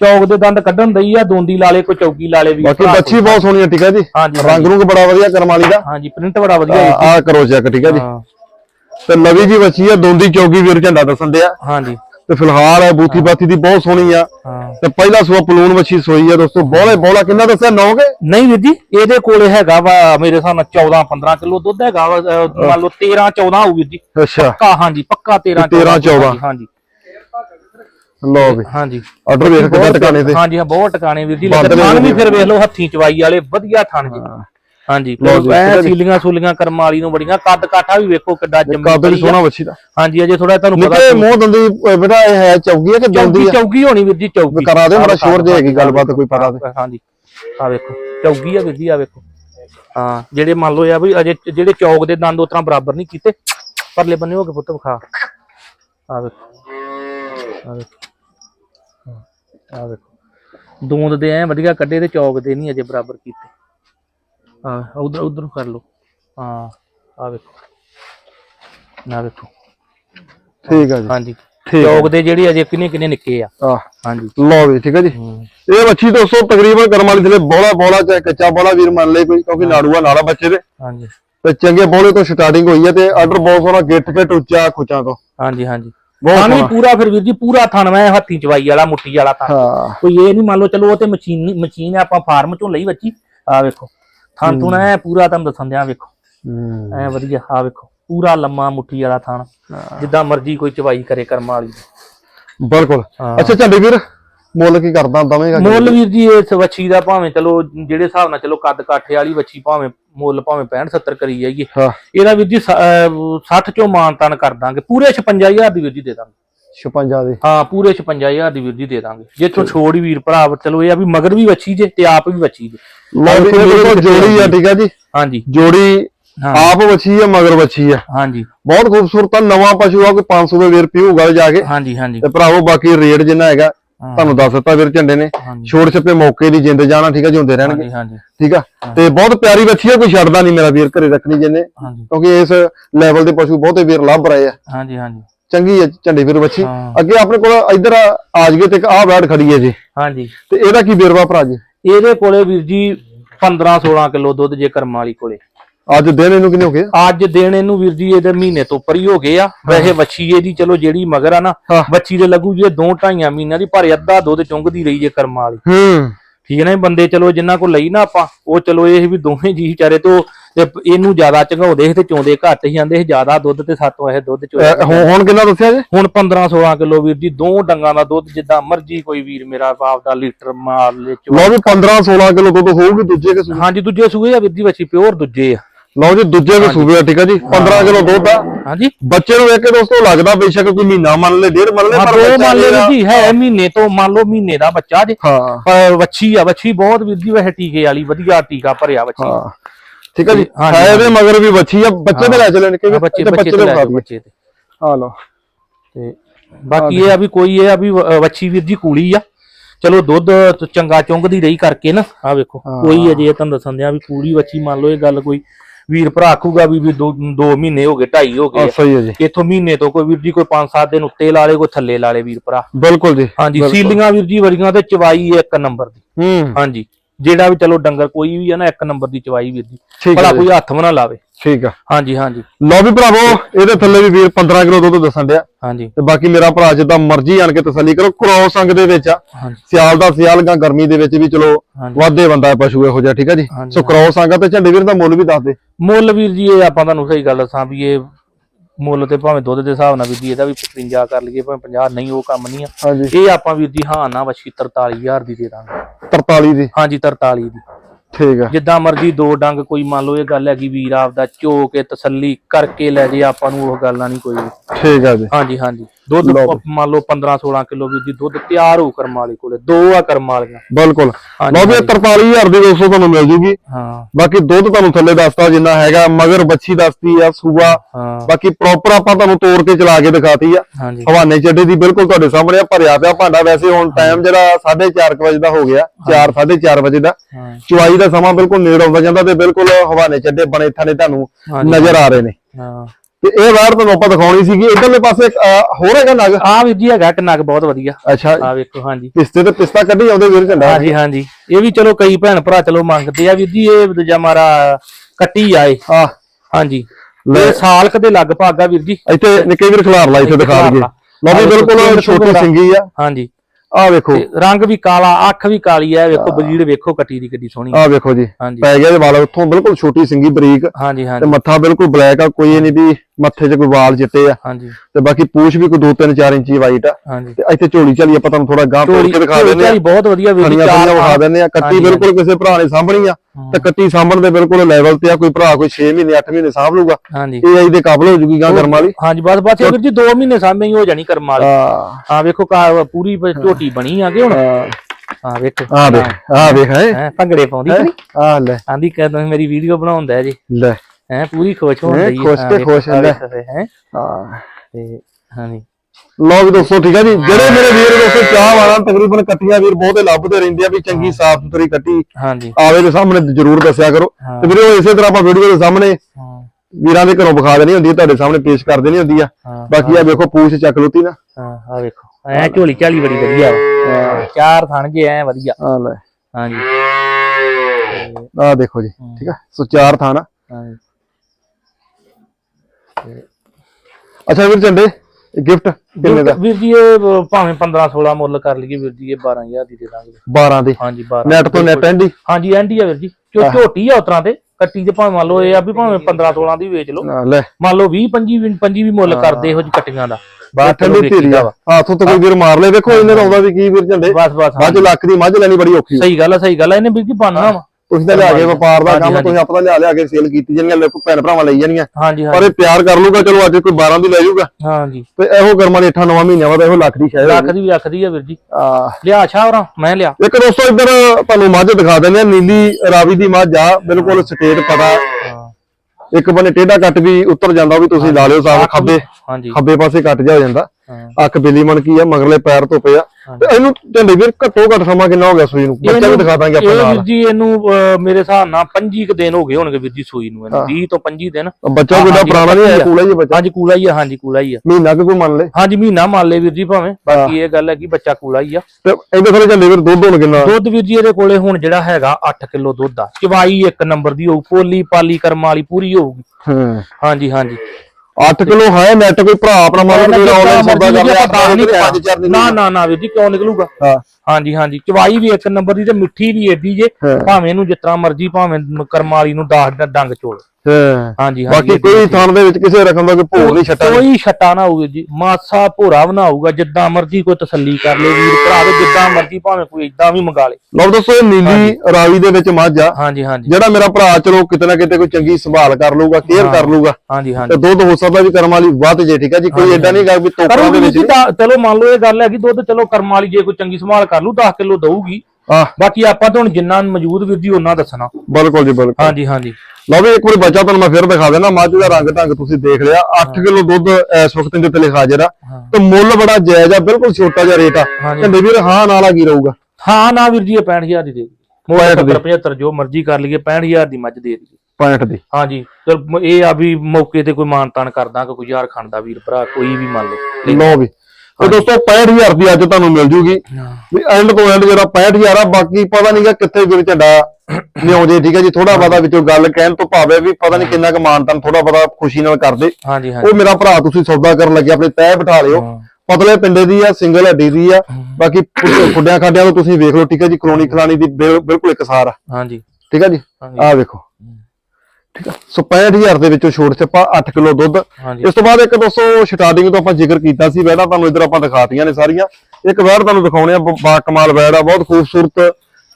ਚੌਕ ਦੇ ਦੰਦ ਕੱਢਣ ਦਈ ਆ ਦੋਂਦੀ ਲਾਲੇ ਕੋਈ ਚੌਕੀ ਲਾਲੇ ਵੀ ਬਾਕੀ ਬੱਚੀ ਬਹੁਤ ਸੋਹਣੀ ਹੈ ਠੀਕ ਹੈ ਜੀ? ਹਾਂਜੀ ਰੰਗ ਰੂੰਗ ਬੜਾ ਵਧੀਆ ਕਰਮ ਵਾਲੀ ਦਾ। ਹਾਂਜੀ ਪ੍ਰਿੰਟ ਬੜਾ ਵਧੀਆ ਜੀ ਆ ਕਰੋ ਚੈੱਕ ਠੀਕ ਹੈ ਜੀ? ਹਾਂ। ਤੇ ਲਵੀ ਜੀ ਬੱਚੀ ਆ ਦੋਂਦੀ ਚੌਕੀ ਵੀਰ ਝੰਡਾ ਦੱਸਣ ਦਿਆ ਹਾਂਜੀ। ਤੇ ਫਿਲਹਾਲ ਹੈ ਬੂਥੀ ਬਾਥੀ ਦੀ ਬਹੁਤ ਸੋਹਣੀ ਆ। ਹਾਂ। ਤੇ ਪਹਿਲਾ ਸੂਆ ਪਲੂਨ ਬੱਚੀ ਸੋਈ ਆ ਦੋਸਤੋ ਬੋਲੇ ਬੋਲਾ ਕਿੰਨਾ ਦੱਸਿਆ ਨੌਗੇ ਨਹੀਂ ਵੀਰ ਜੀ ਇਹਦੇ ਕੋਲੇ ਹੈਗਾ ਵਾ ਮੇਰੇ ਹਿਸਾਬ ਨਾਲ 14 15 ਕਿਲੋ ਦੁੱਧ ਹੈਗਾ ਵਾ ਅਹ, ਮੰਨ ਲਓ 13 14 ਹੋਊ ਵੀਰ ਜੀ। ਅੱਛਾ। ਪੱਕਾ ਹਾਂਜੀ ਪੱਕਾ 13 13, 14 ਹਾਂਜੀ। ਲਓ ਵੀ। ਹਾਂਜੀ। ਆਰਡਰ ਵੇਖ ਕਿੰਨਾ ਟਿਕਾਣੇ ਤੇ। ਹਾਂਜੀ ਹਾਂ ਬਹੁਤ ਟਿਕਾਣੇ ਵੀਰ ਜੀ। ਥਣ ਵੀ ਫਿਰ ਵੇਖ ਲਓ ਹੱਥੀਂ ਚਵਾਈ ਵਾਲੇ ਵਧੀਆ ਥਣ ਜੀ। ਹਾਂਜੀ। ਐ। ਸੀਲੀਆਂ ਸੂਲੀਆਂ ਕਰਮ ਵਾਲੀ ਨੂੰ ਬੜੀਆਂ ਕੱਦ ਕਾਠਾ ਵੀ ਵੇਖੋ ਕਿੱਡਾ ਜੰਮੀ ਕਾਦ ਵੀ। ਸੋਹਣਾ ਬੱਚੀ ਦਾ। ਹਾਂਜੀ ਅਜੇ ਥੋੜਾ ਤੁਹਾਨੂੰ ਨਿੱਕੇ ਪਤਾ ਮੂੰਹ ਦੰਦੀ ਬੇਟਾ ਇਹ ਹੈ ਚੌਗੀ ਹੈ ਕਿ ਦੋਂਦੀ ਚੌਗੀ ਹੋਣੀ ਵੀਰ ਜੀ ਚੌਗੀ। ਕਰਾ ਦਿਓ ਮਾੜਾ ਸ਼ੋਰ ਜੇ ਹੈਗੀ ਗੱਲਬਾਤ ਕੋਈ ਪਤਾ ਤੇ। ਹਾਂਜੀ। ਆ ਵੇਖੋ ਚੌਗੀ ਆ ਵੀਰ ਜੀ ਆ ਵੇਖੋ। ਹਾਂ ਜਿਹੜੇ ਮੰਨ ਲਓ ਆ ਵੀ ਅਜੇ ਜਿਹੜੇ ਚੌਕ ਦੇ ਦੰਦ ਉਤਰਾ ਬਰਾਬਰ ਨਹੀਂ ਕੀਤੇ ਪਰਲੇ ਬੰਨੇ ਹੋ ਕੇ ਪੁੱਤ ਵਿਖਾ। ਆ ਵੇਖੋ। ਆ ਵੇਖੋ। ਆ ਵੇਖੋ ਦੂੰਦ ਦੇ ਐ ਵਧੀਆ ਕੱਢੇ ਤੇ ਚੌਕ ਦੇ ਨਹੀਂ ਅਜੇ ਬਰਾਬਰ ਕੀਤੇ। ਆ ਉਧਰ ਉਧਰ ਕਰ ਲਓ। ਹਾਂ ਆ ਵੇਖੋ। ਨਾ ਵੇਖੋ। ਠੀਕ ਆ ਜੀ। ਹਾਂਜੀ। ਆ। ਚੌਕ ਦੇ ਜਿਹੜੇ ਅਜੇ ਕਿੰਨੇ ਕਿੰਨੇ ਨਿੱਕੇ ਆ। ਆ ਹਾਂਜੀ। ਲਓ ਵੀ ਠੀਕ ਹੈ ਜੀ। ਇਹ ਬੱਚੀ ਦੋਸਤੋ ਤਕਰੀਬਨ ਕਰਮ ਵਾਲੀ ਥਲੇ ਬੋਲਾ ਬੋਲਾ ਚਾਹੇ ਕੱਚਾ ਬੋਲਾ ਵੀਰ ਮੰਨ ਲੈ ਕੋਈ ਕਿਉਂਕਿ ਨਾੜੂਆ ਨਾਲਾ ਬੱਚੇ ਦੇ। ਹਾਂਜੀ। ਤੇ ਚੰਗੇ ਬੋਲੇ ਤੋਂ ਸਟਾਰਟਿੰਗ ਹੋਈ ਹੈ ਤੇ ਆਰਡਰ ਬਹੁਤ ਸੋਹਣਾ ਗਿੱਟ ਗਿੱਟ ਉੱਚਾ ਖੁੱਚਾਂ ਤੋਂ। ਹਾਂਜੀ ਹਾਂਜੀ। ਥਣ ਵੀ ਪੂਰਾ ਫਿਰ ਵੀਰ ਜੀ ਪੂਰਾ ਥਣ ਮੈਂ ਹੱਥੀਂ ਚਵਾਈ ਵਾਲਾ ਮੁੱਠੀ ਵਾਲਾ ਥਣ। ਹਾਂ। ਕੋਈ ਇਹ ਨਹੀਂ ਮੰਨ ਲਓ ਚਲੋ ਉਹ ਤੇ ਮਸ਼ੀਨ ਮਸ਼ੀਨ ਆ ਆਪਾਂ ਫਾਰਮ ਚੋਂ ਲਈ ਬੱਚੀ। ਆ ਵੇਖੋ ਥਣ ਥੁਣ ਐ ਪੂਰਾ ਤੁਹਾਨੂੰ ਦੱਸਣ ਦਿਆਂ ਵੇਖੋ। ਹੂੰ। ਐ ਵਧੀਆ ਆ ਵੇਖੋ ਪੂਰਾ ਲੰਮਾ ਮੁੱਠੀ ਵਾਲਾ ਥਣ। ਜਿੱਦਾਂ ਮਰਜ਼ੀ ਕੋਈ ਚਵਾਈ ਕਰੇ ਕਰਮ ਵਾਲੀ। ਬਿਲਕੁਲ। ਹਾਂ। ਅੱਛਾ ਝੰਡੇ ਵੀਰ ਮੁੱਲ ਕੀ ਕਰਦਾ ਦਵੇਂਗਾ ਮੁੱਲ ਵੀਰ ਜੀ ਇਸ ਵੱਛੀ ਦਾ ਭਾਵੇਂ ਚਲੋ ਜਿਹੜੇ ਹਿਸਾਬ ਨਾਲ ਚਲੋ ਕੱਦ ਕਾਠੇ ਵਾਲੀ ਵੱਛੀ ਭਾਵੇਂ ਮੁੱਲ ਭਾਵੇਂ 65 70 ਕਰੀ ਜਾਈਏ ਹਾਂ। ਇਹਦਾ ਵੀਰ ਜੀ 60 ਚੋਂ ਮਾਨਤਾਨ ਕਰ ਦਾਂਗੇ। ਪੂਰੇ 56000 ਦੀ ਵੀਰ ਜੀ ਦੇ ਦਾਂਗੇ। 56 ਦੇ। ਹਾਂ ਪੂਰੇ 56000 ਦੀ ਵੀਰ ਜੀ ਦੇ ਦਾਂਗੇ। ਜੇ ਤੂੰ ਛੋੜ ਹੀ ਵੀਰ ਭਰਾ ਚਲੋ ਇਹ ਆ ਵੀ ਮਗਰ ਵੀ ਵੱਛੀ ਜੇ ਤੇ ਆਪ ਵੀ ਵੱਛੀ ਜੇ। ਲਓ ਵੀ ਜੋੜੀ ਆ ਠੀਕ ਆ ਜੀ? ਹਾਂਜੀ। ਜੋੜੀ ਹਾਂ। ਆਪ ਵੱਛੀ ਆ ਮਗਰ ਵੱਛੀ ਆ। ਹਾਂਜੀ। ਬਹੁਤ ਖੂਬਸੂਰਤ ਆ ਨਵਾਂ ਪਸ਼ੂ ਆ ਕੋਈ 500 ਦੇ ਵੀਰ ਪੀਊਗਾ ਜਾ ਕੇ। ਹਾਂਜੀ ਹਾਂਜੀ। ਤੇ ਭਰਾਵੋ ਬਾਕੀ ਰੇਟ ਜਿੰਨਾ ਹੈਗਾ। ਤੁਹਾਨੂੰ ਦੱਸ ਦਿੱਤਾ ਵੀਰ ਝੰਡੇ ਨੇ। ਛੋੜ ਛੱਪੇ ਮੌਕੇ ਦੀ ਜਿੰਦ ਜਾਣਾ ਠੀਕ ਆ ਜਿਉਂਦੇ ਰਹਿਣਗੇ। ਠੀਕ ਆ? ਤੇ ਬਹੁਤ ਪਿਆਰੀ ਬੱਚੀ ਆ ਕੋਈ ਛੱਡਦਾ ਨਹੀਂ ਮੇਰਾ ਵੀਰ ਘਰੇ ਰੱਖਣੀ ਜਿੰਨੇ ਕਿਉਂਕਿ ਇਸ ਲੈਵਲ ਦੇ ਪਸ਼ੂ ਬਹੁਤੇ ਵੀਰ ਲੱਭ ਰਹੇ ਆ। ਹਾਂਜੀ ਹਾਂਜੀ। ਚੰਗੀ ਹੈ ਝੰਡੇ ਵੀਰ ਬੱਚੀ। ਅੱਗੇ ਆਪਣੇ ਕੋਲ ਇੱਧਰ ਆ ਜਗੇ ਤੇ ਇੱਕ ਆਹ ਬੈੜ ਖੜੀ ਹੈ ਜੀ। ਹਾਂਜੀ। ਤੇ ਇਹਦਾ ਕੀ ਬੇਰਵਾ ਭਰਾ ਜੀ? ਇਹਦੇ ਕੋਲੇ ਵੀਰ ਜੀ 15 16 ਕਿਲੋ ਦੁੱਧ ਜੇ ਕਰਮ ਵਾਲੀ ਕੋਲੇ। ਅੱਜ ਦਿਨ ਇਹਨੂੰ ਕਿੰਨੇ ਹੋ ਗਏ? ਅੱਜ ਦਿਨ ਇਹਨੂੰ ਵੀਰ ਜੀ ਇਹਦੇ ਮਹੀਨੇ ਤੋਂ ਉੱਪਰ ਹੀ ਹੋ ਗਏ ਆ। ਵੈਸੇ ਵੱਛੀ ਇਹਦੀ ਚਲੋ ਜਿਹੜੀ ਮਗਰ ਆ ਨਾ। ਵੱਛੀ ਦੇ ਲੱਗੂ ਜੇ ਦੋ ਢਾਈਆਂ ਮਹੀਨਿਆਂ ਦੀ ਪਰ ਅੱਧਾ ਦੁੱਧ ਚੁੰਗਦੀ ਰਹੀ ਜੇ ਕਰਮ ਵਾਲੀ। ਹੂੰ। ਠੀਕ ਹੈ ਨਾ ਇਹ ਬੰਦੇ ਚਲੋ ਜਿਨ੍ਹਾਂ ਕੋਲ ਲਈ ਨਾ ਆਪਾਂ ਉਹ ਚਲੋ ਇਹ ਵੀ ਦੋਵੇਂ ਜੀ ਵਿਚਾਰੇ ਤੋਂ ਇਹਨੂੰ ਜ਼ਿਆਦਾ ਚੰਗਾਉਂਦੇ ਸੀ ਤੇ ਚੋਂਦੇ ਘੱਟ ਹੀ ਜਾਂਦੇ ਸੀ ਜ਼ਿਆਦਾ ਦੁੱਧ ਤੇ ਸਾਤੋਂ ਇਹ ਦੁੱਧ ਚੋਇਆ ਹੁਣ ਕਿੰਨਾ ਦੱਸਿਆ ਜੀ? ਹੁਣ 15 16 ਕਿਲੋ ਵੀਰ ਜੀ ਦੋ ਡੰਗਾਂ ਦਾ ਦੁੱਧ ਜਿੱਦਾਂ ਮਰਜ਼ੀ ਕੋਈ ਵੀਰ ਮੇਰਾ ਬਾਪ ਦਾ ਲੀਟਰ ਮਾਰ ਲੈ ਚੋ ਲਓ ਵੀ 15 16 ਕਿਲੋ ਦੁੱਧ ਹੋਊਗੀ ਦੂਜੇ ਕੇ ਹਾਂਜੀ ਦੂਜੇ ਸੂਏ ਆ ਵੀਰ ਜੀ ਵੱਛੀ ਪਿਓਰ ਦੂਜੇ ਆ। ਲਓ ਜੀ ਦੂਜੇ ਕੇ ਸੂਬੇ ਆ ਠੀਕ ਆ ਜੀ। 15 ਕਿਲੋ ਦੁੱਧ ਆ। ਹਾਂਜੀ। ਬੱਚੇ ਨੂੰ ਵੇਖ ਕੇ ਦੋਸਤੋ ਲੱਗਦਾ ਬੇਸ਼ੱਕ ਕੋਈ ਮਹੀਨਾ ਮੰਨ ਲੈ ਡੇਢ ਮੰਨ ਲੈ ਪਰ ਦੋ ਬੱਚਾ ਮੰਨ ਵੀਰ ਜੀ ਹੈ ਮਹੀਨੇ ਤੋਂ ਮੰਨ ਲਓ ਮਹੀਨੇ ਦਾ ਬੱਚਾ ਜੇ। ਪਰ ਵੱਛੀ ਆ ਵੱਛੀ ਬਹੁਤ ਵੀਰ ਜੀ ਵੈਸੇ ਟੀਕੇ ਵਾਲੀ ਵਧੀਆ ਟੀਕਾ ਭਰਿਆ ਵੱਛੀ। ਠੀਕ ਆ ਜੀ। ਹਾਂ ਇਹਦੇ ਮਗਰ ਵੀ ਬੱਚੀ ਆ ਬੱਚੇ ਤੇ ਲੈ ਚਲੇ ਨਿੱਕੇ ਹਾਂ, ਬੱਚੇ ਬੱਚੇ ਤੇ ਦੇ ਲੈ। ਬੱਚੇ ਆ ਲਓ। ਤੇ ਬਾਕੀ ਇਹ ਆ ਵੀ ਕੋਈ ਇਹ ਆ ਵੀ ਵੱਛੀ ਵੀਰ ਜੀ ਕੂਲੀ ਆ। ਚਲੋ ਦੁੱਧ ਚੰਗਾ ਚੁੰਗਦੀ ਰਹੀ ਕਰਕੇ ਨਾ। ਆ ਵੇਖੋ ਕੋਈ ਅਜੇ ਤੁਹਾਨੂੰ ਦੱਸਣ ਦਿਆਂ ਵੀ ਕੂਲੀ ਵੱਛੀ ਮੰਨ ਲਓ ਇਹ ਗੱਲ ਕੋਈ ਵੀਰ ਭਰਾ ਆਖੂਗਾ ਵੀ ਵੀ ਦੋ ਦੋ ਮਹੀਨੇ ਹੋ ਗਏ ਢਾਈ ਹੋ ਆ। ਗਏ ਸਹੀ ਹੈ ਜੀ। ਇਥੋਂ ਮਹੀਨੇ ਤੋਂ ਕੋਈ ਵੀਰ ਜੀ ਕੋਈ 5-7 ਦਿਨ ਉੱਤੇ ਲਾ ਲੇ ਕੋਈ ਥੱਲੇ ਲਾ ਲੇ ਵੀਰ ਭਰਾ। ਬਿਲਕੁਲ ਜੀ ਹਾਂਜੀ ਸੀਲੀਆਂ ਵੀਰ ਜੀ ਵਰੀਆਂ ਤੇ ਚਵਾਈ ਇੱਕ ਨੰਬਰ ਦੀ। ਹਾਂਜੀ ਜਿਹੜਾ ਵੀ ਚਲੋ ਡੰਗਰ ਕੋਈ ਵੀ ਆ ਨਾ ਇੱਕ ਨੰਬਰ ਦੀ ਚਵਾਈ ਵੀਰ ਜੀ। ਭਲਾ ਕੋਈ ਹੱਥ ਵੀ ਨਾ ਲਾਵੇ। ਠੀਕ ਆ। ਹਾਂਜੀ ਹਾਂਜੀ। ਲਓ ਵੀ ਭਰਾਵੋ ਇਹਦੇ ਥੱਲੇ ਵੀ ਵੀਰ 15 ਕਿਲੋ ਦੁੱਧ ਦੱਸਣ ਡਿਆ। ਹਾਂਜੀ। ਤੇ ਬਾਕੀ ਮੇਰਾ ਭਰਾ ਜਿੱਦਾਂ ਮਰਜ਼ੀ ਆਣ ਕੇ ਤਸੱਲੀ ਕਰੋ ਕ੍ਰੋਸ ਅੰਗ ਦੇ ਵਿੱਚ ਆ। ਸਿਆਲ ਦਾ ਸਿਆਲ ਗਾ ਗਰਮੀ ਦੇ ਵਿੱਚ ਵੀ ਚਲੋ। ਵਾਧੇ ਬੰਦਾ ਪਸ਼ੂ ਇਹੋ ਜਿਹਾ ਠੀਕ ਆ ਜੀ? ਸੋ ਕ੍ਰੋਸ ਅੰਗ ਤੇ ਝੰਡੇ ਵੀਰ ਦਾ ਮੁੱਲ ਵੀ ਦੱਸ ਦੇ। ਮੁੱਲ ਵੀਰ ਜੀ ਇਹ ਆਪਾਂ ਤੁਹਾਨੂੰ ਸਹੀ ਗੱਲ ਦੱਸਾਂ ਵੀ ਇਹ ਮੁੱਲ ਤੇ ਭਾਵੇਂ ਦੁੱਧ ਦੇ ਹਿਸਾਬ ਨਾਲ ਵੀਰ ਜੀ ਇਹਦਾ ਵੀ 55 ਕਰ ਲਈਏ ਭਾਵੇਂ 50 ਨਹੀਂ ਉਹ ਕੰਮ ਨਹੀਂ ਆ। ਇਹ ਆਪਾਂ ਵੀਰ ਜੀ ਹਾਂ ਨਾ ਵਛੀ 43000 ਦੀ ਦੇ ਦਾਂਗੇ। 43 ਦੀ। ਹਾਂਜੀ 43 ਦੀ। ਠੀਕ ਆ। ਜਿੱਦਾਂ ਮਰਜ਼ੀ ਦੋ ਡੰਗ ਕੋਈ ਮੰਨ ਲਓ ਇਹ ਗੱਲ ਹੈਗੀ ਵੀਰ ਆਪਦਾ ਚੋ ਕੇ ਤਸੱਲੀ ਕਰਕੇ ਲੈ ਜੇ ਆਪਾਂ ਨੂੰ ਉਹ ਗੱਲਾਂ ਨਹੀਂ ਕੋਈ। ਠੀਕ ਆ ਜੀ। ਹਾਂਜੀ ਹਾਂਜੀ। ਦੁੱਧ ਪ- ਮੰਨ ਲਓ 15 16 ਕਿਲੋ ਵੀਰ ਜੀ ਦੁੱਧ ਤਿਆਰ ਹੋ ਕਰਮ ਵਾਲੇ ਕੋਲੇ ਦੋ ਆ ਕਰਮ ਵਾਲੀਆਂ। ਬਿਲਕੁਲ। ਲਓ ਵੀ ਇਹ 43000 ਦੀ ਦੋਸਤੋ ਤੁਹਾਨੂੰ ਮਿਲ ਜੂਗੀ। ਹਾਂ। ਬਾਕੀ ਦੁੱਧ ਤੁਹਾਨੂੰ ਥੱਲੇ ਦੱਸਤਾ ਜਿੰਨਾ ਹੈਗਾ ਮਗਰ ਬੱਚੀ ਦੱਸਤੀ ਆ ਸੂਆ। ਹਾਂ। ਬਾਕੀ ਪ੍ਰੋਪਰ ਆਪਾਂ ਤੁਹਾਨੂੰ ਤੋੜ ਕੇ ਚਲਾ ਕੇ ਦਿਖਾਤੀ ਆ। ਹਾਂਜੀ। ਹਵਾਨੇ ਚੱਡੇ ਦੀ ਬਿਲਕੁਲ ਤੁਹਾਡੇ ਸਾਹਮਣੇ ਆ ਭਰਿਆ ਪਿਆ ਭਾਂਡਾ ਵੈਸੇ ਹੁਣ ਟਾਈਮ ਜਿਹੜਾ 4:30 ਵਜੇ ਦਾ ਹੋ ਗਿਆ 4 4:30 ਵਜੇ ਦਾ। ਹਾਂ। ਚੁਆਈ ਦਾ ਸਮਾਂ ਬਿਲਕੁਲ ਨੇੜੇ ਆਉਂਦਾ ਜਾਂਦਾ ਤੇ ਬਿਲਕੁਲ ਹਵਾਨੇ ਚੱਡੇ ਬਣੇ ਥਾਣੇ ਤੁਹਾਨੂੰ ਹਾਂਜੀ। ਨਜ਼ਰ ਆ ਰਹੇ ਨੇ। ਹਾਂ। ਤੇ ਇਹ ਵਾਰ ਤੁਹਾਨੂੰ ਆਪਾਂ ਦਿਖਾਉਣੀ ਸੀਗੀ ਇਧਰਲੇ ਪਾਸੇ ਇੱਕ, ਅਹ, ਹੋਰ ਹੈਗਾ ਨਗ? ਆ ਵੀਰ ਜੀ ਹੈਗਾ ਟਨਕ ਬਹੁਤ ਵਧੀਆ। ਅੱਛਾ ਆ ਵੇਖੋ ਹਾਂਜੀ। ਪਿਸਤੇ ਤੇ ਪਿਸਤਾ ਕੱਢੀ ਆਉਂਦੇ ਵੀਰ ਝੰਡਾ ਹਾਂਜੀ ਹਾਂਜੀ। ਇਹ ਵੀ ਚਲੋ ਕਈ ਭੈਣ ਭਰਾ ਚਲੋ ਮੰਗਦੇ ਆ ਵੀਰ ਜੀ ਇਹ ਦੂਜਾ ਮਾਰਾ ਕੱਟੀ ਆਏ ਆ ਹਾਂਜੀ। ਇਹ ਸਾਲ ਕਦੇ ਲਗਭਗ ਆ ਵੀਰ ਜੀ। ਇੱਥੇ ਨਿੱਕੇ ਵੀਰ ਖਿਲਾਰ ਲਾ ਇੱਥੇ ਦਿਖਾ ਦਈਏ। ਲਓ ਵੀ ਬਿਲਕੁਲ ਛੋਟੀ ਸਿੰਗੀ ਆ। ਹਾਂਜੀ। ਆ ਵੇਖੋ। ਤੇ ਰੰਗ ਵੀ ਕਾਲਾ ਅੱਖ ਵੀ ਕਾਲੀ ਆ ਵੇਖੋ ਬਜੀੜ ਵੇਖੋ ਕੱਟੀ ਦੀ ਕਿੱਡੀ ਸੋਹਣੀ। ਆ ਵੇਖੋ ਜੀ ਹਾਂਜੀ। ਪੈ ਗਿਆ ਇਹ ਵਾਲ ਉੱਥੋਂ ਬਿਲਕੁਲ ਛੋਟੀ ਸਿੰਗੀ ਬਰੀਕ। ਹਾਂਜੀ ਤੇ ਹਾਂਜੀ ਮੱਥਾ ਬਿਲਕੁਲ ਬਲੈਕ ਆ ਕੋਈ ਇਹ ਨਹੀਂ ਵੀ ਮੱਥੇ 'ਚ ਕੋਈ ਵਾਲ ਚਿੱਟੇ ਆ। ਹਾਂਜੀ। ਤੇ ਬਾਕੀ ਪੂਛ ਵੀ ਕੋਈ 2-3 4 ਇੰਚੀ ਵਾਈਟ ਆ। ਹਾਂਜੀ। ਤੇ ਇੱਥੇ ਝੋਲੀ ਝਾਲੀ ਆਪਾਂ ਤੁਹਾਨੂੰ ਥੋੜਾ ਗਾਂ ਤੋੜ ਕੇ ਦਿਖਾ ਦਿੰਦੇ ਆ। ਝੋਲੀ ਬਹੁਤ ਵਧੀਆ ਵੀਰ ਜੀ ਚਾਰ ਵਿਖਾ ਦਿੰਦੇ ਆ। ਕੱਟੀ ਬਿਲਕੁਲ ਕਿਸੇ ਭਰਾ ਨੇ ਸਾਂਭਣੀ ਆ। ਤੇ ਕੱਟੀ ਸਾਂਭਣ ਦੇ ਬਿਲਕੁਲ ਲੈਵਲ ਤੇ ਆ। ਕੋਈ ਭਰਾ ਕੋਈ 6 ਮਹੀਨੇ 8 ਮਹੀਨੇ ਸਾਂਭ ਲੂਗਾ। ਹਾਂਜੀ। ਇਹ ਆਈ ਦੇ ਕਾਬਲ ਹੋ ਜੂਗੀ ਗਾਂ ਕਰਮ ਵਾਲੀ। ਹਾਂਜੀ ਬਸ ਬਸ ਵੀਰ ਜੀ 2 ਮਹੀਨੇ ਸਾਹਮਣੇ ਹੀ ਹੋ ਜਾਣੀ ਕਰਮ ਵਾਲੀ। ਆ ਹਾਂ ਵੇਖੋ ਕਾ- ਪੂਰੀ ਝੋਟੀ ਬਣੀ ਆਗੇ ਹੁਣ। ਹਾਂ। ਵੇਖੋ। ਆ ਵੇਖ ਆ ਵੇਖ ਹੈ। ਭੰਗੜੇ ਪਾਉਂਦੀ ਕਿ ਆ ਲੈ। ਆਂਦੀ ਕਦੋਂ ਮੇਰੀ ਵੀਡੀਓ ਬਣਾਉਂਦਾ ਜੀ। ਲੈ। ਹੈ ਪੂਰੀ ਖੁਸ਼ ਹੋਣ ਹੈਂ, ਰਹੀ ਖੁਸ਼ ਤੇ ਖੁਸ਼ ਹੁੰਦਾ। ਹੈ। ਆ ਤੇ ਹਾਂਜੀ। ਵੀ ਦੋਸਤੋ ਠੀਕ ਆ ਜੀ? ਜਿਹੜੇ ਮੇਰੇ ਵੀਰ ਦੋਸਤੋ ਚਾਹ ਵਾਲਾ ਤਕਰੀਬਨ ਕੱਟੀਆਂ ਵੀਰ ਬਹੁਤੇ ਲੱਭਦੇ ਰਹਿੰਦੇ ਆ ਵੀ ਚੰਗੀ ਸਾਫ਼ ਸੁਥਰੀ ਕੱਟੀ ਹਾਂਜੀ। ਆਵੇ ਦੇ ਸਾਹਮਣੇ ਜਰੂਰ ਦੱਸਿਆ ਕਰੋ। ਹਾਂ। ਤੇ ਵੀਰੇ ਇਸੇ ਤਰ੍ਹਾਂ ਆਪਾਂ ਵੀਡੀਓ ਦੇ ਸਾਹਮਣੇ ਹਾਂ। ਵੀਰਾਂ ਦੇ ਘਰੋਂ ਵਿਖਾ ਦੇਣੀ ਹੁੰਦੀ ਹੈ ਤੁਹਾਡੇ ਸਾਹਮਣੇ ਪੇਸ਼ ਕਰ ਦੇਣੀ ਹੁੰਦੀ ਆ। ਹਾਂ। ਬਾਕੀ ਆ ਵੇਖੋ ਪੂਛ ਚੱਕ ਲੁੱਤੀ ਨਾ। ਹਾਂ ਆ ਵੇਖੋ। ਐ ਝੋਲੀ ਝਾਲੀ ਬੜੀ ਵਧੀਆ ਵਾ। ਚਾਰ ਥਣ ਜੇ ਐ ਵਧੀਆ। ਆ ਲੈ। ਹਾਂਜੀ। ਆ ਦੇਖੋ ਜੀ ਠੀਕ ਆ? ਸੋ ਚਾਰ ਥਾਂ ਨਾ। ਹਾਂਜੀ। ਅੱਛਾ ਵੀਰ ਝੰਡੇ ਗਿਫਟ ਕਿੰਨੇ ਦਾ? ਵੀਰ ਜੀ ਇਹ ਭਾਵੇਂ 15 16 ਮੁੱਲ ਕਰ ਲਈਏ ਵੀਰ ਜੀ ਇਹ 12000 ਦੀ ਦੇ ਦਾਂਗੇ। 12 ਦੇ? ਹਾਂਜੀ 12 ਨੈਟ ਤੋਂ ਨੈਟ ਐਂਡੀ? ਹਾਂਜੀ ਐਂਡੀ ਆ ਵੀਰ ਜੀ। ਝੋ- ਝੋਟੀ ਆ ਉਤਰਾਂ ਤੇ ਕੱਟੀ ਤੇ ਭਾਵੇਂ ਮੰਨ ਲਓ ਇਹ ਆ ਵੀ ਭਾਵੇਂ 15 16 ਦੀ ਵੇਚ ਲਓ। ਮੰਨ ਲਓ 20 25 ਵੀ 25 ਵੀ ਮੁੱਲ ਕਰਦੇ ਇਹੋ ਜਿਹੀ ਕੱਟੀਆਂ ਦਾ। ਚਲੋ ਠੰਡੀ ਧੀਰੀ ਆ। ਹੱਥੋਂ ਤੋਂ ਕੋਈ ਵੀਰ ਮਾਰ ਲੈ ਵੇਖੋ ਇਹਨੇ ਤਾਂ ਆਉਂਦਾ ਵੀ ਕੀ ਵੀਰ ਝੰਡੇ ਬਸ ਬਸ ਚ ਲੱਖ ਦੀ ਮੱਝ ਲੈਣੀ ਬੜੀ ਔਖੀ। ਸਹੀ ਗੱਲ ਆ ਸਹੀ ਗੱਲ ਆ। ਇਹਨੇ ਵੀਰ ਜੀ ਬਣਨਾ ਵਾ। ਤੁਸੀਂ ਤਾਂ ਲਿਆ ਕੇ ਵਪਾਰ ਦਾ ਕੰਮ। ਤੁਸੀਂ ਆਪਣਾ ਲਿਆ ਲਿਆ ਕੇ ਸੇਲ ਕੀਤੀ ਜਾਣੀਆਂ ਲੋਕ ਭੈਣ ਭਰਾਵਾਂ ਲਈ ਜਾਣੀਆਂ। ਹਾਂਜੀ ਪਰ ਇਹ ਪਿਆਰ ਕਰ ਲੂਗਾ ਚਲੋ ਅੱਜ ਕੋਈ 12 ਦੀ ਲੈ ਜਾਊਗਾ। ਹਾਂਜੀ। ਤੇ ਇਹੋ ਗਰਮਾਂ ਦੇ 8 9 ਮਹੀਨਿਆਂ ਬਾਅਦ ਇਹੋ ਲੱਖ ਦੀ ਸ਼ਾਇਦ ਰੱਖ ਦੀ ਵੀ ਰੱਖਦੀ ਆ ਵੀਰ ਜੀ। ਆ। ਲਿਆ ਛਾਵਰਾ ਮੈਂ ਲਿਆ। ਇੱਕ ਦੋਸਤੋ ਇੱਧਰ ਤੁਹਾਨੂੰ ਮੱਝ ਦਿਖਾ ਦਿੰਦੇ ਆ ਨੀਲੀ ਰਾਵੀ ਦੀ ਮੱਝ ਆ ਬਿਲਕੁਲ ਸਟੇਟ ਪਤਾ। ਇੱਕ ਬੰਨੇ ਟੇਢਾ ਕੱਟ ਵੀ ਉੱਤਰ ਜਾਂਦਾ ਉਹ ਵੀ ਤੁਸੀਂ ਲਾ ਲਿਓ ਸਾਹ ਖੱਬੇ ਹਾਂਜੀ। ਖੱਬੇ ਪਾਸੇ ਕੱਟ ਜਾ ਹੋ ਜਾਂਦਾ। ਅੱਖ ਬਿੱਲੀ ਮਣ ਕੀ ਆ ਮਗਰਲੇ ਪੈਰ ਤੋਂ ਪਿਆ। ਤੇ ਇਹਨੂੰ ਝੰਡੇ ਵੀਰ ਘੱਟੋ ਘੱਟ ਸਮਾਂ ਕਿੰਨਾ ਹੋ ਗਿਆ ਸੂਈ ਨੂੰ? ਬੱਚਾ ਵੀ ਦਿਖਾ ਦਾਂਗੇ ਆਪਾਂ ਨਾਲ। ਜੀ ਇਹਨੂੰ ਮੇਰੇ ਹਿਸਾਬ ਨਾਲ 25 ਕੁ ਦਿਨ ਹੋ ਗਏ ਹੋਣਗੇ ਵੀਰ ਜੀ ਸੂਈ ਨੂੰ। ਇਹਨੂੰ 20 ਤੋਂ 25 ਦਿਨ। ਬੱਚਾ ਕੋਈ ਪੁਰਾਣਾ ਨਹੀਂ ਹੈ। ਕੂਲਾ ਹੀ ਬੱਚਾ। ਹਾਂਜੀ ਕੂਲਾ ਹੀ ਆ ਹਾਂਜੀ ਕੂਲਾ ਹੀ ਆ। ਮਹੀਨਾ ਕੁ ਕੋਈ ਮੰਨ ਲੈ। ਹਾਂਜੀ ਮਹੀਨਾ ਮੰਨ ਲੈ ਵੀਰ ਜੀ ਭਾਵੇਂ। ਬਾਕੀ ਇਹ ਗੱਲ ਹੈ ਕਿ ਬੱਚਾ ਕੂਲਾ ਹੀ ਆ। ਤੇ ਇਹਦੇ ਫਿਰ ਝੰਡੇ ਵੀਰ ਦੁੱਧ ਹੁਣ ਕਿੰਨਾ ਦੁੱਧ ਵੀਰ ਜੀ ਇਹਦੇ ਕੋਲੇ ਹੁਣ ਜਿਹੜਾ ਹੈਗਾ 8 ਕਿਲੋ ਦੁੱਧ ਆ। ਚਵਾਈ ਇੱਕ ਨੰਬਰ ਦੀ ਹੋਊ ਪੋਲੀ ਪਾਲੀ ਕਰਮ ਵਾਲੀ ਪੂਰੀ ਹੋਊਗੀ। ਹਾਂਜੀ ਹਾਂਜੀ। 8 ਕਿਲੋ ਹੈ ਨੈਟ ਕੋਈ ਭਰਾ ਆਪਣਾ ਮੰਨ ਲਓ ਆਨਲਾਈਨ ਸੌਦਾ ਕਰ ਲਿਆ ਆਪਾਂ ਨਹੀਂ ਦਿਨ ਨਾ ਨਾ ਨਾ ਵੀਰ ਜੀ ਕਿਉਂ ਨਿਕਲੂਗਾ? ਹਾਂ। ਹਾਂਜੀ ਹਾਂਜੀ। ਚਵਾਈ ਵੀ ਇੱਕ ਨੰਬਰ ਦੀ ਤੇ ਮਿੱਠੀ ਵੀ ਏਡੀ ਜੇ। ਭਾਵੇਂ ਇਹਨੂੰ ਤਰ੍ਹਾਂ ਮਰਜ਼ੀ ਭਾਵੇਂ ਕਰਮ ਵਾਲੀ ਨੂੰ 10 ਡੰਗ ਚੋਲ। ਹਾਂ। ਹਾਂਜੀ ਬਾਕੀ ਹਾਂਜੀ ਕੋਈ ਥਾਂ ਦੇ ਵਿੱਚ ਕਿਸੇ ਰਕਮ ਦਾ ਕੋਈ ਭੋਰ ਨਹੀਂ ਛੱਟਾ ਕੋਈ ਛੱਟਾ ਨਾ ਹੋਊਗਾ ਜੀ। ਮਾਸਾ ਭੋਰਾ ਬਣਾਊਗਾ ਜਿੱਦਾਂ ਮਰਜ਼ੀ ਕੋਈ ਤਸੱਲੀ ਕਰ ਲੇ ਵੀਰ ਭਰਾ ਦੇ ਜਿੱਦਾਂ ਮਰਜ਼ੀ ਭਾਵੇਂ ਕੋਈ ਇਦਾਂ ਵੀ ਮੰਗਾ ਲੇ। ਲਓ ਦੋਸਤੋ ਇਹ ਨੀਲੀ ਰਾਵੀ ਦੇ ਵਿੱਚ ਮੱਝ ਆ। ਹਾਂਜੀ ਹਾਂਜੀ। ਜਿਹੜਾ ਮੇਰਾ ਭਰਾ ਚਲੋ ਕਿਤੇ ਨਾ ਕਿਤੇ ਕੋਈ ਚੰਗੀ ਸੰਭਾਲ ਕਰ ਲਊਗਾ ਕੇਅਰ ਕਰ ਲਊਗਾ। ਹਾਂਜੀ ਹਾਂਜੀ। ਤੇ ਦੁੱਧ ਹੋ ਸਕਦਾ ਵੀ ਕਰਮ ਵਾਲੀ ਵੱਧ ਜੇ ਠੀਕ ਆ ਜੀ? ਕੋਈ ਏਡਾ ਨਹੀਂ ਗਾ ਵੀ ਤੋਕਰਾਂ ਦੇ ਵਿੱਚ। ਚਲੋ ਮੰਨ ਲਓ ਇਹ ਗੱਲ ਹੈ ਕਿ ਦੁੱਧ ਚਲੋ ਕਰਮ ਵਾਲੀ ਜੇ ਕੋਈ ਚੰਗੀ ਸੰਭਾਲ ਕਰ ਲੂ 10 ਕਿਲੋ ਦਊਗੀ। ਬਾਕੀ ਆਪਾਂ ਤਾਂ ਹੁਣ ਜਿੰਨਾ ਮੌਜੂਦ ਵੀਰ ਜੀ ਉਹਨਾਂ ਦੱਸਣਾ। ਬਿਲਕੁਲ ਜੀ ਬਿਲਕੁਲ। ਹਾਂਜੀ ਹਾਂਜੀ। ਲਓ ਵੀ ਇੱਕ ਵਾਰੀ ਬੱਚਾ ਤੁਹਾਨੂੰ ਮੈਂ ਫਿਰ ਦਿਖਾ ਦੇਣਾ ਮੱਝ ਦਾ ਰੰਗ ਢੰਗ ਤੁਸੀਂ ਦੇਖ ਲਿਆ 8 ਕਿਲੋ ਦੁੱਧ ਇਸ ਵਕਤ ਦੇ ਤੇ ਲਿਖਾ ਜਿਹੜਾ। ਤੇ ਮੁੱਲ ਬੜਾ ਜਾਇਜ਼ ਆ ਬਿਲਕੁਲ ਛੋਟਾ ਜਿਹਾ ਰੇਟ ਆ। ਝੰਡੇ ਵੀਰ ਹਾਂ ਨਾਲ ਆ ਕੀ ਰਹੂਗਾ? ਹਾਂ ਨਾ ਵੀਰ ਜੀ ਇਹ 65000 ਦੀ ਦੇ 65 ਦੀ। 75 ਜੋ ਮਰਜ਼ੀ ਕਰ ਲਈਏ 65000 ਦੀ ਮੱਝ ਦੇ ਦਈਏ 65 ਦੀ। ਹਾਂਜੀ। ਮ- ਇਹ ਆ ਵੀ ਮੌਕੇ ਤੇ ਕੋਈ ਮਾਨਤਾਨ ਕਰਦਾ ਕਿ ਕੋਈ ਯਾਰ ਖਾਂਦਾ ਵੀਰ ਭਰਾ ਕੋਈ ਵੀ ਮੰਨ ਲਓ। ਲਓ ਵੀ। ਤੇ ਦੋਸਤੋ 65000 ਦੀ ਅੱਜ ਤੁਹਾਨੂੰ ਮਿਲ ਜੂਗੀ। ਵੀ ਐਂਡ ਤੋਂ ਐਂਡ ਜਿਹੜਾ 65000 ਆ ਬਾਕੀ ਪਤਾ ਨਹੀਂਗਾ ਕਿੱਥੇ ਗੁਰ ਝੰਡਾ ਲਿਆਉਂਦੇ ਠੀਕ ਹੈ ਜੀ। ਥੋੜਾ ਬਹੁਤਾ ਵਿੱਚੋਂ ਗੱਲ ਕਹਿਣ ਤੋਂ ਭਾਵੇਂ ਵੀ ਪਤਾ ਨਹੀਂ ਕਿੰਨਾ ਕੁ ਮਾਨਤਨ ਥੋੜਾ ਬਹੁਤਾ ਖੁਸ਼ੀ ਨਾਲ ਕਰਦੇ। ਉਹ ਮੇਰਾ ਭਰਾ ਤੁਸੀਂ ਸੌਦਾ ਕਰਨ ਲੱਗੇ ਆਪਣੇ ਤੈਅ ਬਿਠਾ ਲਿਓ। ਪਤਲੇ ਪਿੰਡੇ ਦੀ ਆ ਸਿੰਗਲ ਹੱਡੀ ਦੀ ਆ। ਬਾਕੀ ਖੁੱਡ- ਖੁੱਡਿਆਂ ਖਾਡਿਆਂ ਤੋਂ ਤੁਸੀਂ ਵੇਖ ਲਓ ਠੀਕ ਹੈ ਜੀ। ਕਲੋਨੀ ਖਲਾਨੀ ਦੀ ਬਿਲ- ਬਿਲਕੁਲ ਇੱਕ ਸਾਰ ਆ। ਹਾਂਜੀ। ਠੀਕ ਹੈ ਜੀ। ਆਹ ਵੇਖੋ। ਠੀਕ ਆ ਸੋ 65000 ਦੇ ਵਿੱਚੋਂ ਛੋੜ ਛੱਪਾ 8 ਕਿਲੋ ਦੁੱਧ। ਹਾਂਜੀ। ਇਸ ਤੋਂ ਬਾਅਦ ਇੱਕ ਦੋਸਤੋ ਸਟਾਰਟਿੰਗ ਤੋਂ ਆਪਾਂ ਜ਼ਿਕਰ ਕੀਤਾ ਸੀ ਵੈੜਾ ਤੁਹਾਨੂੰ ਇਧਰ ਆਪਾਂ ਦਿਖਾਤੀਆਂ ਨੇ ਸਾਰੀਆਂ। ਇੱਕ ਵੈੜ ਤੁਹਾਨੂੰ ਦਿਖਾਉਣੇ ਆ ਬ- ਬਾ ਕਮਾਲ ਵੈੜ ਆ ਬਹੁਤ ਖੂਬਸੂਰਤ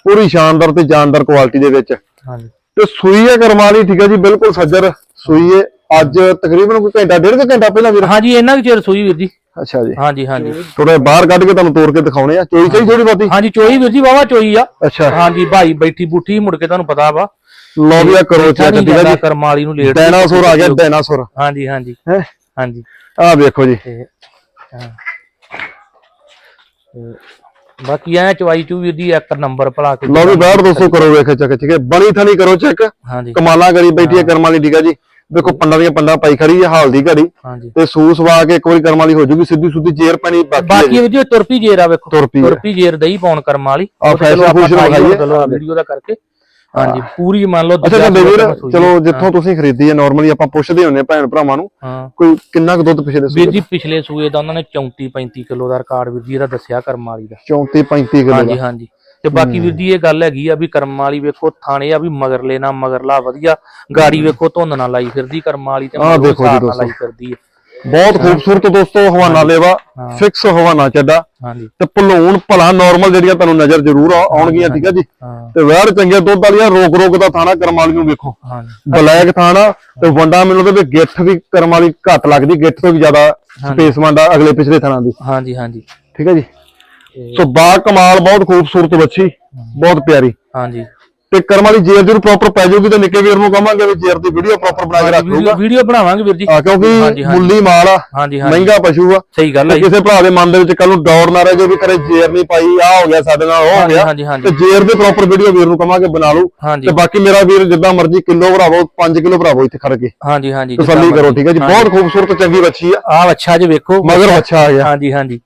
ਪੂਰੀ ਸ਼ਾਨਦਾਰ ਤੇ ਜਾਨਦਾਰ ਕੁਆਲਿਟੀ ਦੇ ਵਿੱਚ। ਹਾਂਜੀ। ਤੇ ਸੂਈ ਹੈ ਕਰਮਾਲੀ ਠੀਕ ਹੈ ਜੀ ਬਿਲਕੁਲ ਸੱਜਰ ਸੂਈ ਹੈ। ਅੱਜ ਤਕਰੀਬਨ ਕੋਈ ਘੰਟਾ ਡੇਢ ਕੁ ਘੰਟਾ ਪਹਿਲਾਂ ਵੀਰ? ਹਾਂਜੀ ਇਹਨਾਂ ਵੀ ਚਿਰ ਸੂਈ ਵੀਰ ਜੀ। ਅੱਛਾ ਜੀ। ਹਾਂਜੀ ਹਾਂਜੀ। ਥੋੜੇ ਬਾਹਰ ਕੱਢ ਕੇ ਤੁਹਾਨੂੰ ਤੋੜ ਕੇ ਦਿਖਾਉਣੇ ਆ। ਚੋਈ ਸਹੀ ਥੋੜੀ ਬਹੁਤੀ? ਹਾਂਜੀ ਚੋਈ ਵੀਰ ਜੀ ਵਾਵਾ ਚੋਈ ਆ। ਅੱਛਾ। ਹਾਂਜੀ ਭਾਈ ਬੈਠੀ ਬੂਠੀ ਮੁੜ ਕੇ ਤੁਹਾਨੂੰ ਪਤਾ ਵਾ। ਲੋ ਵੀ ਆ ਕਰੋ ਚੈੱਕ ਠੀਕ ਹੈ ਜੀ। ਕਰਮ ਵਾਲੀ ਨੂੰ ਲੇਟ ਡਾਇਨਾਸੌਰ ਆ ਗਿਆ ਡਾਇਨਾਸੌਰ। ਹਾਂਜੀ ਹਾਂਜੀ। ਹੈ? ਹਾਂਜੀ। ਆ ਵੇਖੋ ਜੀ। ਬਾਕੀ ਐ ਚਵਾਈ ਚੂ ਜੀ ਇੱਕ ਨੰਬਰ ਭਲਾ ਕੇ ਲੋ ਵੀ ਬਾਹਰ ਦੋਸਤੋ ਕਰੋ ਵੇਖੇ ਚੱਕ ਠੀਕ ਹੈ ਬਣੀ ਥਣੀ ਕਰੋ ਚੈੱਕ। ਹਾਂਜੀ। ਕਮਾਲਾਂ ਕਰੀ ਬੈਠੀ ਹੈ ਕਰਮਾਂ ਵਾਲੀ ਠੀਕ ਹੈ ਜੀ। ਵੇਖੋ ਪੰਡਾਂ ਦੀਆਂ ਪੰਡਾਂ ਪਾਈ ਖੜੀ ਹੈ ਹਾਲ ਦੀ ਘੜੀ। ਤੇ ਸੂਸ ਵਾ ਕੇ ਇੱਕ ਵਾਰੀ ਕਰਮਾਂ ਵਾਲੀ ਹੋ ਜੂਗੀ ਸਿੱਧੀ ਸੁੱਧੀ ਚੇਰ ਪੈਣੀ ਬਾਕੀ ਜੀ। ਤੁਰਪੀ ਜੇਰ ਆ ਵੇਖੋ। ਤੁਰਪੀ ਜੇਰ ਦਹੀਂ ਪਾਉਣ ਕਰਮ ਵਾਲੀ। ਚਲੋ ਫੈਸ਼ਨ ਫੂਸ਼ਨ ਖਾਈ ਵਿਖਾਈਏ। ਵੀਡੀਓ ਦਾ ਕਰਕੇ। ਹਾਂਜੀ ਪੂਰੀ ਮੰਨ ਲਓ ਅੱਛਾ ਜੀ ਵੀਰ ਚਲੋ ਜਿੱਥੋਂ ਤੁਸੀਂ ਖਰੀਦੀ ਹੈ ਨਾਰਮਲੀ ਆਪਾਂ ਪੁੱਛਦੇ ਹੁੰਨੇ ਭੈਣ ਭਰਾਵਾਂ ਨੂੰ ਕੋਈ ਕਿੰਨਾ ਕੁ ਦੁੱਧ ਪਿਛਲੇ ਵੀਰ ਜੀ ਪਿਛਲੇ ਸੂਏ ਦਾ ਉਹਨਾਂ ਨੇ 34 35 ਕਿਲੋ ਦਾ ਰਿਕਾਰਡ ਵੀਰ ਜੀ ਇਹਦਾ ਦੱਸਿਆ ਕਰਮ ਵਾਲੀ ਦਾ। 34 35 ਕਿਲੋ ਹਾਂਜੀ ਹਾਂਜੀ। ਤੇ ਬਾਕੀ ਵੀਰ ਜੀ ਇਹ ਗੱਲ ਹੈਗੀ ਆ ਵੀ ਕਰਮ ਵਾਲੀ ਵੇਖੋ ਥਾਣੇ ਆ ਵੀ ਮਗਰਲੇ ਨਾ ਮਗਰਲਾ ਵਧੀਆ। ਗਾੜੀ ਵੇਖੋ ਧੁੰਦ ਨਾ ਲਾਈ ਫਿਰਦੀ ਕਰਮ ਵਾਲੀ ਤੇ ਆਹ ਮਗਰੋਂ ਦੇਖੋ ਜੀ ਸਾਰ ਨਾ ਦੋਸਤੋ। ਲਾਈ ਫਿਰਦੀ ਹੈ। ਬਹੁਤ ਖੂਬਸੂਰਤ ਦੋਸਤੋ ਹਵਾਨਾ ਲੇਵਾ। ਫਿਕਸ ਹਵਾਨਾ ਚੱਡਾ। ਹਾਂਜੀ। ਤੇ ਭਲੂਣ ਭਲਾ ਨਾਰਮਲ ਜਿਹੜੀਆਂ ਤੁਹਾਨੂੰ ਨਜ਼ਰ ਜ਼ਰੂਰ ਆਉਣਗੀਆਂ ਠੀਕ ਹੈ ਜੀ? ਤੇ ਵੈਰ ਚੰਗੇ ਦੁੱਧ ਵਾਲੀਆਂ ਰੋਕ ਰੋਕ ਦਾ ਥਾਣਾ ਕਰਮ ਵਾਲੀ ਨੂੰ ਵੇਖੋ। ਹਾਂਜੀ। ਬਲੈਕ ਥਾਣਾ ਤੇ ਵੰਡਾ ਮੈਨੂੰ ਤੇ ਵੀ ਗਿੱਠ ਵੀ ਕਰਮ ਵਾਲੀ ਘੱਟ ਲੱਗਦੀ ਗਿੱਠ ਤੋਂ ਵੀ ਜ਼ਿਆਦਾ ਸਪੇਸ ਵੰਡਾ ਅਗਲੇ ਪਿਛਲੇ ਥਾਣਾ ਦੀ। ਹਾਂਜੀ ਹਾਂਜੀ। ਠੀਕ ਹੈ ਜੀ? ਸੋ ਬਾ ਕਮਾਲ ਬਹੁਤ ਖੂਬਸੂਰਤ ਬੱਚੀ ਬਹੁਤ ਪਿਆਰੀ। ਹਾਂਜੀ। ਤੇ ਕਰਮ ਵਾਲੀ ਜੇਰ ਜਰੂਰ ਪ੍ਰੋਪਰ ਪੈ ਜਾਊਗੀ ਤੇ ਨਿੱਕੇ ਵੀਰ ਨੂੰ ਕਹਾਂਗੇ ਵੀ ਜੇਰ ਦੀ ਵੀਡੀਓ ਪ੍ਰੋਪਰ ਬਣਾ ਕੇ ਰੱਖ ਲਊਗਾ। ਵੀਡੀਓ ਬਣਾਵਾਂਗੇ ਵੀਰ ਜੀ। ਆ ਕਿਉਂਕਿ। ਮੁੱਲੀ ਮਾਲ ਆ ਮਹਿੰਗਾ ਪਸ਼ੂ ਆ। ਸਹੀ ਗੱਲ ਹੈ। ਕਿਸੇ ਭਰਾ ਦੇ ਮਨ ਦੇ ਵਿੱਚ ਕੱਲ ਨੂੰ ਡੌੜ ਨਾ ਰਹੇ ਜੋ ਵੀ ਕਰੇ ਜੇਰ ਨਹੀਂ ਪਾਈ ਆ ਹੋ ਗਿਆ ਸਾਡੇ ਨਾਲ ਉਹ ਹੋ ਗਿਆ। ਤੇ ਜੇਰ ਦੀ ਪ੍ਰੋਪਰ ਵੀਡੀਓ ਵੀਰ ਨੂੰ ਕਹਾਂਗੇ ਬਣਾ ਲਓ ਤੇ ਬਾਕੀ ਮੇਰਾ ਵੀਰ ਜਿੱਦਾਂ ਮਰਜ਼ੀ ਕਿਲੋ ਭਰਾਵੋ 5 ਕਿਲੋ ਭਰਾਵੋ ਇੱਥੇ ਖੜ ਕੇ। ਹਾਂਜੀ ਹਾਂਜੀ ਤਸੱਲੀ ਕਰੋ ਠੀਕ ਹੈ ਜੀ। ਬਹੁਤ ਖੂਬਸੂਰਤ ਚੰਗੀ ਬੱਚੀ ਆ। ਆ ਅੱਛਾ ਜੀ ਵੇਖੋ। ਮਗਰ ਬੱਚਾ ਆ ਗਿਆ। ਹਾਂਜੀ ਹਾਂਜੀ।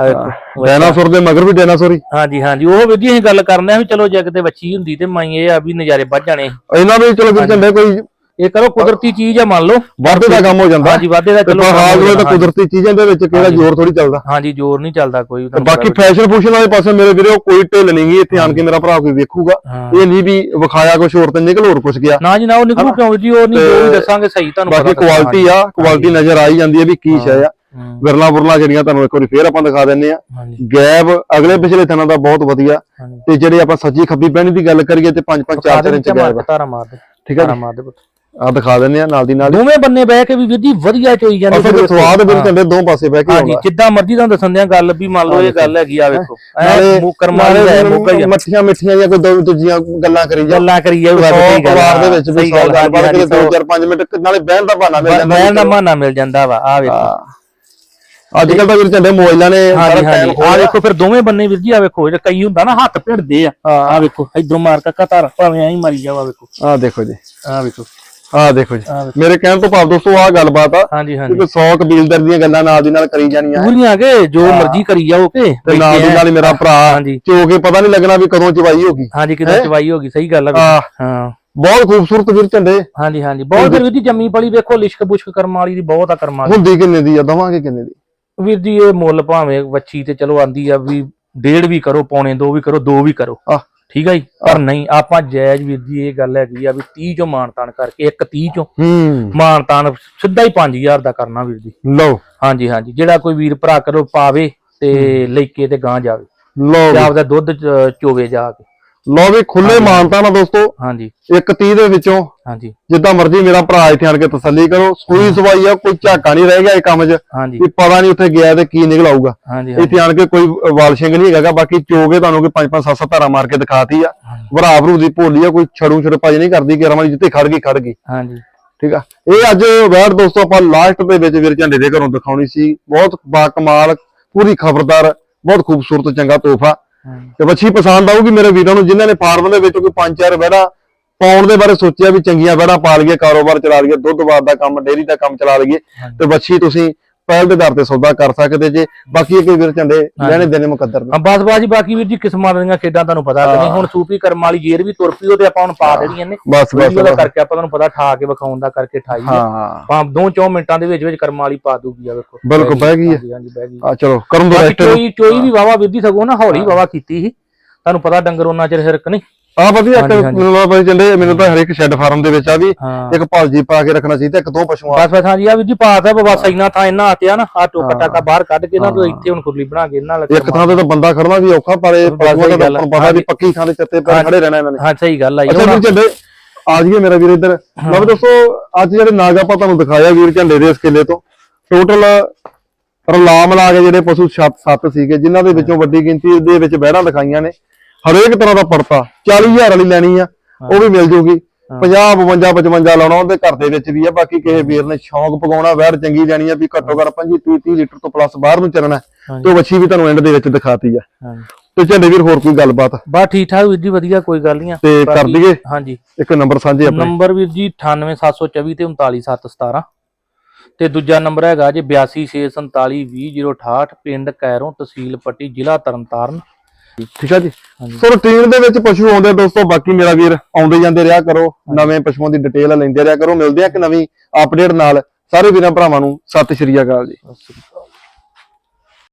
ਡਾਇਨਾਸੌਰ ਦੇ ਮਗਰ ਵੀ ਡਾਇਨਾਸੌਰ ਹੀ। ਹਾਂਜੀ ਹਾਂਜੀ। ਉਹ ਵੀਰ ਜੀ ਅਸੀਂ ਗੱਲ ਕਰਨੇ ਆ ਵੀ ਚਲੋ ਜੇ ਕਿਤੇ ਬੱਚੀ ਹੁੰਦੀ ਤੇ ਮਾਈ ਇਹ ਆ ਵੀ ਨਜ਼ਾਰੇ ਵੱਧ ਜਾਣੇ। ਇਹਨਾਂ ਵੀ ਚਲੋ ਵੀਰ ਕੋਈ ਇਹ ਕਰੋ ਕੁਦਰਤੀ ਚੀਜ਼ ਆ ਮੰਨ ਲਓ। ਵਾਧੇ ਦਾ ਕੰਮ ਹੋ ਜਾਂਦਾ। ਹਾਂਜੀ ਵਾਧੇ ਦਾ ਚਲੋ ਹਾਲ ਵੇਲੇ ਤਾਂ ਕੁਦਰਤੀ ਚੀਜ਼ਾਂ ਦੇ ਵਿੱਚ ਕਿਹੜਾ ਜ਼ੋਰ ਥੋੜੀ ਚੱਲਦਾ। ਹਾਂਜੀ ਜ਼ੋਰ ਨਹੀਂ ਚੱਲਦਾ ਕੋਈ ਬਾਕੀ ਫੈਸ਼ਨ ਫੂਸ਼ਨ ਵਾਲੇ ਪਾਸੇ ਮੇਰੇ ਵੀਰੇ ਉਹ ਕੋਈ ਢਿੱਲ ਨਹੀਂ ਗਈ। ਇੱਥੇ ਆਣ ਕੇ ਮੇਰਾ ਭਰਾ ਕੋਈ ਵੇਖੂਗਾ। ਇਹ ਨਹੀਂ ਵੀ ਵਿਖਾਇਆ ਕੁਝ ਹੋਰ ਤੇ ਨਿਕਲ ਹੋਰ ਕੁਝ ਗਿਆ। ਨਾ ਜੀ ਨਾ ਉਹ ਨਿਕਲੂ ਕਿਉਂ ਜੀ? ਉਹ ਨਹੀਂ ਜੋ ਵੀ ਦੱਸਾਂਗੇ ਸਹੀ ਤੁਹਾਨੂੰ ਬਾਕੀ ਕੁਆਲਿਟੀ ਆ ਕੁਆਲਿਟੀ ਨਜ਼ਰ ਆਈ ਜਾਂਦੀ ਹੈ ਵੀ ਕੀ ਸ਼ੈ ਆ। ਹੂੰ, ਵਿਰਲਾ ਬੁਰਲਾ ਜਿਹੜੀਆਂ ਤੁਹਾਨੂੰ ਇੱਕ ਵਾਰੀ ਫੇਰ ਆਪਾਂ ਦਿਖਾ ਦਿੰਨੇ ਆ ਹਾਂਜੀ। ਗੈਬ ਅਗਲੇ ਪਿਛਲੇ ਥਣਾ ਦਾ ਬਹੁਤ ਵਧੀਆ। ਹਾਂਜੀ। ਤੇ ਜਿਹੜੇ ਆਪਾਂ ਸੱਜੀ ਖੱਬੀ ਪਹਿਣੀ ਦੀ ਗੱਲ ਕਰੀਏ ਤੇ 5 5 4 4 ਇੰਚ ਗੈਬ ਤਾਰਾ ਮਾਰ ਦੇ ਠੀਕ ਹੈ ਜੀ? ਮਾਰ ਦੇ। ਆ ਦਿਖਾ ਦਿੰਨੇ ਆ ਨਾਲ ਦੀ ਨਾਲ। ਦੋਵੇਂ ਬੰਨੇ ਬਹਿ ਕੇ ਵੀ ਵੀਰ ਜੀ ਵਧੀਆ ਚੋਈ ਜਾਂਦੇ ਅਸਲ ਸਵਾਦ ਵੀ ਝੰਡੇ ਦੋ ਪਾਸੇ ਬਹਿ ਕੇ ਹਾਂਜੀ ਆਉਂਦਾ ਜਿੱਦਾਂ ਮਰਜ਼ੀ ਤੁਹਾਨੂੰ ਦੱਸਣ ਦਿਆਂ ਗੱਲ ਵੀ ਮੰਨ ਲਓ ਇਹ ਗੱਲ ਹੈਗੀ ਆ ਵੇਖੋ। ਐ ਮੁਕਰ ਮਾਰੀ ਹੈ ਮੁੱਕਾ ਹੀ। ਮੱਠੀਆਂ ਮਿੱਠੀਆਂ ਜਾਂ ਕੋਈ ਦੋ ਦੂਜੀਆਂ ਗੱਲਾਂ ਕਰੀ ਜਾ ਗੱਲਾਂ ਕਰੀ ਗੱਲ ਪਰਿਵਾਰ ਦੇ ਵਿੱਚ ਵੀ ਸੌ ਗੱਲ ਹਾਂਜੀ, ਦੋ ਹਾਂਜੀ, ਚਾਰ ਪੰਜ ਮਿੰਟ ਨਾਲੇ ਬਹਿਣ ਦਾ ਬਹਾਨਾ ਮਿਲ ਜਾਂਦਾ ਮੈਂ ਦਾ ਮਾਨਾ ਮਿਲ ਜਾਂਦਾ ਵਾ ਆ ਵੇਖੋ। ਅੱਜ ਕੱਲ ਤਾਂ ਵੀਰ ਝੰਡੇ ਮੋਬਾਈਲਾਂ ਨੇ ਸਾਰਾ time ਆ ਵੇਖੋ ਫਿਰ ਦੋਵੇਂ ਬੰਨੇ ਵੀਰ ਜੀ ਆ ਵੇਖੋ ਜੇ ਕਈ ਹੁੰਦਾ ਨਾ ਹੱਥ ਭਿੜਦੇ ਆ। ਆ ਵੇਖੋ ਇਧਰੋਂ ਮਾਰ ਕਾ ਕਤਾਰ ਭਾਵੇਂ ਐਂ ਹੀ ਮਾਰੀ ਜਾਵਾ ਵੇਖੋ। ਆ ਦੇਖੋ ਜੀ। ਆ ਵੇਖੋ। ਆ ਦੇਖੋ ਜੀ। ਮੇਰੇ ਕਹਿਣ ਤੋਂ ਭਾਵ ਦੋਸਤੋ ਆ ਗੱਲਬਾਤ ਆ। ਹਾਂਜੀ ਹਾਂਜੀ। ਕਿ 100 ਕਬੀਲਦਾਰ ਦੀਆਂ ਗੱਲਾਂ ਨਾਲ ਦੀ ਨਾਲ ਕਰੀ ਜਾਣੀਆਂ। ਪੂਰੀਆਂ ਕੇ ਜੋ ਮਰਜ਼ੀ ਕਰੀ ਜਾਓ ਕੇ ਤੇ ਨਾਲ ਦੀ ਨਾਲ ਮੇਰਾ ਭਰਾ ਹਾਂਜੀ। ਚੋ ਕੇ ਪਤਾ ਨਹੀਂ ਲੱਗਣਾ ਵੀ ਕਦੋਂ ਚਵਾਈ ਹੋਗੀ। ਹਾਂਜੀ ਕਿਦੋਂ ਚਵਾਈ ਹੋ ਗਈ ਸਹੀ ਗੱਲ ਆ ਹਾਂ। ਬਹੁਤ ਖੂਬਸੂਰਤ ਵੀਰ ਝੰਡੇ। ਹਾਂਜੀ ਹਾਂਜੀ। ਬਹੁਤ ਵੀਰ ਜੀ ਜੰਮੀ ਪਲੀ ਵੇਖੋ ਲਿਸ਼ਕ ਬੁਸ਼ਕ ਕਰਮ ਵਾਲੀ ਦੀ ਬਹੁਤ ਆ ਕਰਮ ਵਾਲੀ। ਹੁੰਦੀ ਕਿੰਨੇ ਦੀ ਆ ਦਵਾਂਗੇ ਕਿੰਨੇ ਦੀ? ਵੀਰ ਜੀ ਇਹ ਮੁੱਲ ਭਾਵੇਂ ਵੱਛੀ ਤੇ ਚਲੋ ਆਂਦੀ ਆ ਵੀ ਡੇਢ ਵੀ ਕਰੋ ਪੌਣੇ ਦੋ ਵੀ ਕਰੋ ਦੋ ਵੀ ਕਰੋ। ਆਹ ਠੀਕ ਆ ਜੀ? ਪਰ ਨਹੀਂ ਆਪਾਂ ਜਾਇਜ਼ ਵੀਰ ਜੀ ਇਹ ਗੱਲ ਹੈਗੀ ਆ ਵੀ 30 ਚੋਂ ਮਾਨਤਾਨ ਕਰਕੇ ਇੱਕ 30 ਚੋਂ ਹੂੰ। ਮਾਨਤਾਨ ਸਿੱਧਾ ਹੀ 5000 ਦਾ ਕਰਨਾ ਵੀਰ ਜੀ। ਲਓ। ਹਾਂਜੀ ਹਾਂਜੀ। ਜਿਹੜਾ ਕੋਈ ਵੀਰ ਭਰਾ ਕਰੋ ਪਾਵੇ ਤੇ ਲੈ ਕੇ ਤੇ ਗਾਂ ਜਾਵੇ। ਲਓ ਤੇ। ਆਪਦਾ ਦੁੱਧ ਚੋਵੇ ਜਾ ਕੇ। ਲਓ ਵੀ ਖੁੱਲੇ ਮਾਨਤਾ ਨਾ ਦੋਸਤੋ ਹਾਂਜੀ। ਇੱਕ 30 ਦੇ ਵਿੱਚੋਂ ਹਾਂਜੀ। ਜਿੱਦਾਂ ਮਰਜ਼ੀ ਮੇਰਾ ਭਰਾ ਇੱਥੇ ਆਣ ਕੇ ਤਸੱਲੀ ਕਰੋ ਸੂਈ ਸਵਾਈ ਆ ਕੋਈ ਝਾਕਾ ਨਹੀਂ ਰਹਿ ਗਿਆ ਇਹ ਕੰਮ 'ਚ ਵੀ ਪਤਾ ਨਹੀਂ ਉੱਥੇ ਗਿਆ ਤੇ ਕੀ ਨਿਕਲ ਆਊਗਾ ਇੱਥੇ ਆਣ ਕੇ ਕੋਈ ਵਾਲਸ਼ਿੰਗ ਨਹੀਂ ਹੈਗਾ ਬਾਕੀ ਚੋਗੇ ਤੁਹਾਨੂੰ ਕੋਈ 5 5 7 7 ਧਾਰਾ ਮਾਰ ਕੇ ਦਿਖਾਤੀ ਆ। ਭਰਾ ਭਰੂ ਦੀ ਭੋਲੀ ਆ ਕੋਈ ਛੜੂ ਛੜਪਾਈ ਨਹੀਂ ਕਰਦੀ ਕਿ ਰਮਨ ਜਿੱਥੇ ਖੜ ਗਈ ਖੜ ਗਈ। ਹਾਂਜੀ। ਠੀਕ ਆ? ਇਹ ਅੱਜ ਵੈਰ ਦੋਸਤੋ ਆਪਾਂ ਲਾਸਟ ਦੇ ਵਿੱਚ ਵੀਰ ਝੰਡੇ ਦੇ ਘਰੋਂ ਦਿਖਾਉਣੀ ਸੀ। ਬਹੁਤ ਬਾ ਕਮਾਲ ਪੂਰੀ ਖਬਰਦਾਰ ਬਹੁਤ ਖੂਬਸੂਰਤ ਚੰਗਾ ਤੋਹਫਾ। ਤੇ ਵੱਛੀ ਪਸੰਦ ਆਊਗੀ ਮੇਰੇ ਵੀਰਾਂ ਨੂੰ ਜਿਨ੍ਹਾਂ ਨੇ ਫਾਰਮ ਦੇ ਵਿੱਚ ਕੋਈ ਪੰਜ ਚਾਰ ਵੜਾ ਪਾਉਣ ਦੇ ਬਾਰੇ ਸੋਚਿਆ ਵੀ ਚੰਗੀਆਂ ਵੜਾ ਪਾ ਲਈਏ ਕਾਰੋਬਾਰ ਚਲਾ ਲਈਏ ਦੁੱਧ ਵਾਰ ਦਾ ਕੰਮ ਡੇਅਰੀ ਦਾ ਕੰਮ ਚਲਾ ਲਈਏ ਤੇ ਵੱਛੀ ਤੁਸੀਂ ਪਹਿਲ ਦੇ ਦਰ ਤੇ ਸੌਦਾ ਕਰ ਸਕਦੇ ਜੇ ਬਾਕੀ ਇਹ ਕੋਈ ਵੀਰ ਝੰਡੇ ਲੈਣੇ ਦੇਣੇ ਮੁਕੱਦਰ ਨੇ। ਹਾਂ ਬਸ ਬਾਜੀ ਬਾਕੀ ਵੀਰ ਜੀ ਕਿਸਮਾਂ ਦੀਆਂ ਖੇਡਾਂ ਤੁਹਾਨੂੰ ਪਤਾ ਨਹੀਂ ਹੁਣ ਸੂਪੀ ਕਰਮ ਵਾਲੀ ਜੇਰ ਵੀ ਤੁਰ ਪਈ ਉਹਦੇ ਆਪਾਂ ਹੁਣ ਪਾ ਦੇਣੀਆਂ ਨੇ। ਬਸ ਬਸ ਵੀਡੀਓ ਦਾ ਬਸ। ਕਰਕੇ ਆਪਾਂ ਤੁਹਾਨੂੰ ਪਤਾ ਠਾ ਕੇ ਵਿਖਾਉਣ ਦਾ ਕਰਕੇ ਠਾਈ ਹੈ ਹਾਂ। ਦੋ ਚੌ ਮਿੰਟਾਂ ਦੇ ਵਿੱਚ ਵਿੱਚ ਕਰਮ ਵਾਲੀ ਪਾ ਦੂਗੀ ਆ ਵੇਖੋ। ਬਿਲਕੁਲ ਬਹਿ ਗਈ ਹੈ। ਹਾਂਜੀ ਬਹਿ ਗਈ ਆ। ਚਲੋ ਕਰਮ ਦੋ ਰੈਸਟ ਚੋਈ ਚੋਈ ਵੀ ਵਾਵਾ ਜੀ ਸਗੋਂ ਨਾ ਹੌਲੀ ਵਾਵਾ ਕੀਤੀ ਸੀ। ਤੁਹਾਨੂੰ ਪਤਾ ਡੰਗਰ ਉਹਨਾਂ ਚਿਰ ਹਿਰਕ ਨਹੀਂ। ਆ ਵਧੀਆ ਇੱਕ ਹਾਂਜੀ, ਹਾਂਜੀ। ਮੈਨੂੰ ਲੱਗਦਾ ਝੰਡੇ ਮੈਨੂੰ ਤਾਂ ਹਰੇਕ ਸ਼ੈੱਡ ਫਾਰਮ ਦੇ ਵਿੱਚ ਆ ਵੀ ਹਾਂ। ਇੱਕ ਭਾਲਜੀ ਪਾ ਕੇ ਰੱਖਣਾ ਚਾਹੀਦਾ ਇੱਕ ਦੋ ਪਸ਼ੂਆਂ ਬਸ ਬਸ ਹਾਂਜੀ ਆ ਵੀਰ ਜੀ ਪਾਸ ਹੈ ਬਸ ਇੰਨਾ ਥਾਂ ਇੰਨਾ ਆਤਿਆ ਨਾ ਆ ਟੋਕਾ ਟਾਕਾ ਬਾਹਰ ਕੱਢ ਕੇ ਨਾ ਤੇ ਇੱਥੇ ਹੁਣ ਕੁਰਲੀ ਬਣਾ ਕੇ ਇਹਨਾਂ ਨਾਲ ਇੱਕ ਥਾਂ ਤੇ ਤਾਂ ਬੰਦਾ ਖੜਨਾ ਵੀ ਔਖਾ ਪਰ ਇਹ ਪਸ਼ੂਆਂ ਦਾ ਸਹੀ ਗੱਲ ਆ। ਤੁਹਾਨੂੰ ਪਤਾ ਵੀ ਪੱਕੀ ਥਾਂ ਦੇ ਚੱਤੇ ਪੈਰ ਖੜੇ ਰਹਿਣਾ ਇਹਨਾਂ ਨੇ। ਹਾਂ ਸਹੀ ਗੱਲ ਆ ਜੀ। ਅੱਛਾ ਵੀਰ ਝੰਡੇ ਆ ਜਾਈਏ ਮੇਰਾ ਵੀਰ ਇੱਧਰ। ਲਓ ਵੀ ਦੋਸਤੋ ਅੱਜ ਜਿਹੜੇ ਨਾਗ ਆਪਾਂ ਤੁਹਾਨੂੰ ਦਿਖਾਇਆ ਵੀਰ ਝੰਡੇ ਦੇ ਇਸ ਕਿਲੇ ਤੋਂ ਟੋਟਲ ਰਲਾ ਮਿਲਾ ਕੇ ਜਿਹੜੇ ਪਸ਼ੂ ਸੱਤ ਸੱਤ ਸੀਗੇ ਜਿਨ੍ਹਾਂ ਦੇ ਵਿੱਚੋਂ ਵੱਡੀ ਗਿਣਤੀ ਦੇ ਵਿੱਚ ਬਹਿੜਾਂ ਦਿਖਾਈਆਂ ਨੇ। ਹਰੇਕ ਤਰ੍ਹਾਂ ਦਾ ਪੜਤਾ। 40000 ਵਾਲੀ ਲੈਣੀ ਆ ਉਹ ਵੀ ਮਿਲ ਜੂਗੀ। 50 52 55 ਲਾਉਣਾ ਉਹਦੇ ਘਰ ਦੇ ਵਿੱਚ ਵੀ ਆ ਬਾਕੀ ਕਿਸੇ ਵੀਰ ਨੇ ਸ਼ੌਂਕ ਪਗਾਉਣਾ ਵੈਰ ਚੰਗੀ ਲੈਣੀ ਆ ਵੀ ਘੱਟੋ ਘੱਟ 25 30 30 ਲੀਟਰ ਤੋਂ ਪਲੱਸ ਬਾਹਰ ਨੂੰ ਚੱਲਣਾ। ਤੇ ਵੱਛੀ ਵੀ ਤੁਹਾਨੂੰ ਐਂਡ ਦੇ ਵਿੱਚ ਦਿਖਾਤੀ ਆ। ਤੇ ਝੰਡੇ ਵੀਰ ਹੋਰ ਕੋਈ ਗੱਲਬਾਤ? ਬਸ ਠੀਕ ਠਾਕ ਵੀਰ ਜੀ ਵਧੀਆ ਕੋਈ ਗੱਲ ਨਹੀਂ ਆ। ਤੇ ਕਰ ਦਈਏ? ਹਾਂਜੀ। ਇੱਕ ਨੰਬਰ ਸਾਂਝੇ ਆਪਣੇ। ਨੰਬਰ ਵੀਰ ਜੀ 98724 ਤੇ 39717 ਤੇ ਦੂਜਾ ਨੰਬਰ ਹੈਗਾ ਜੀ 8264720068 ਪਿੰਡ ਕੈਰੋਂ ਤਹਿਸੀਲ ਪੱਟੀ ਜ਼ਿਲ੍ਹਾ ਤਰਨਤਾਰਨ। ਠੀਕ ਆ ਜੀ। ਸੋ ਰੂਟੀਨ ਦੇ ਵਿੱਚ ਪਸ਼ੂ ਆਉਂਦੇ ਦੋਸਤੋ ਬਾਕੀ ਮੇਰਾ ਵੀਰ ਆਉਂਦੇ ਜਾਂਦੇ ਰਿਹਾ ਕਰੋ ਨਵੇਂ ਪਸ਼ੂਆਂ ਦੀ ਡਿਟੇਲ ਲੈਂਦੇ ਰਿਹਾ ਕਰੋ ਮਿਲਦੇ ਆ ਕਿ ਨਵੀਂ ਅਪਡੇਟ ਨਾਲ। ਸਾਰੇ ਵੀਰਾਂ ਭਰਾਵਾਂ ਨੂੰ ਸਤਿ ਸ਼੍ਰੀ ਅਕਾਲ ਜੀ।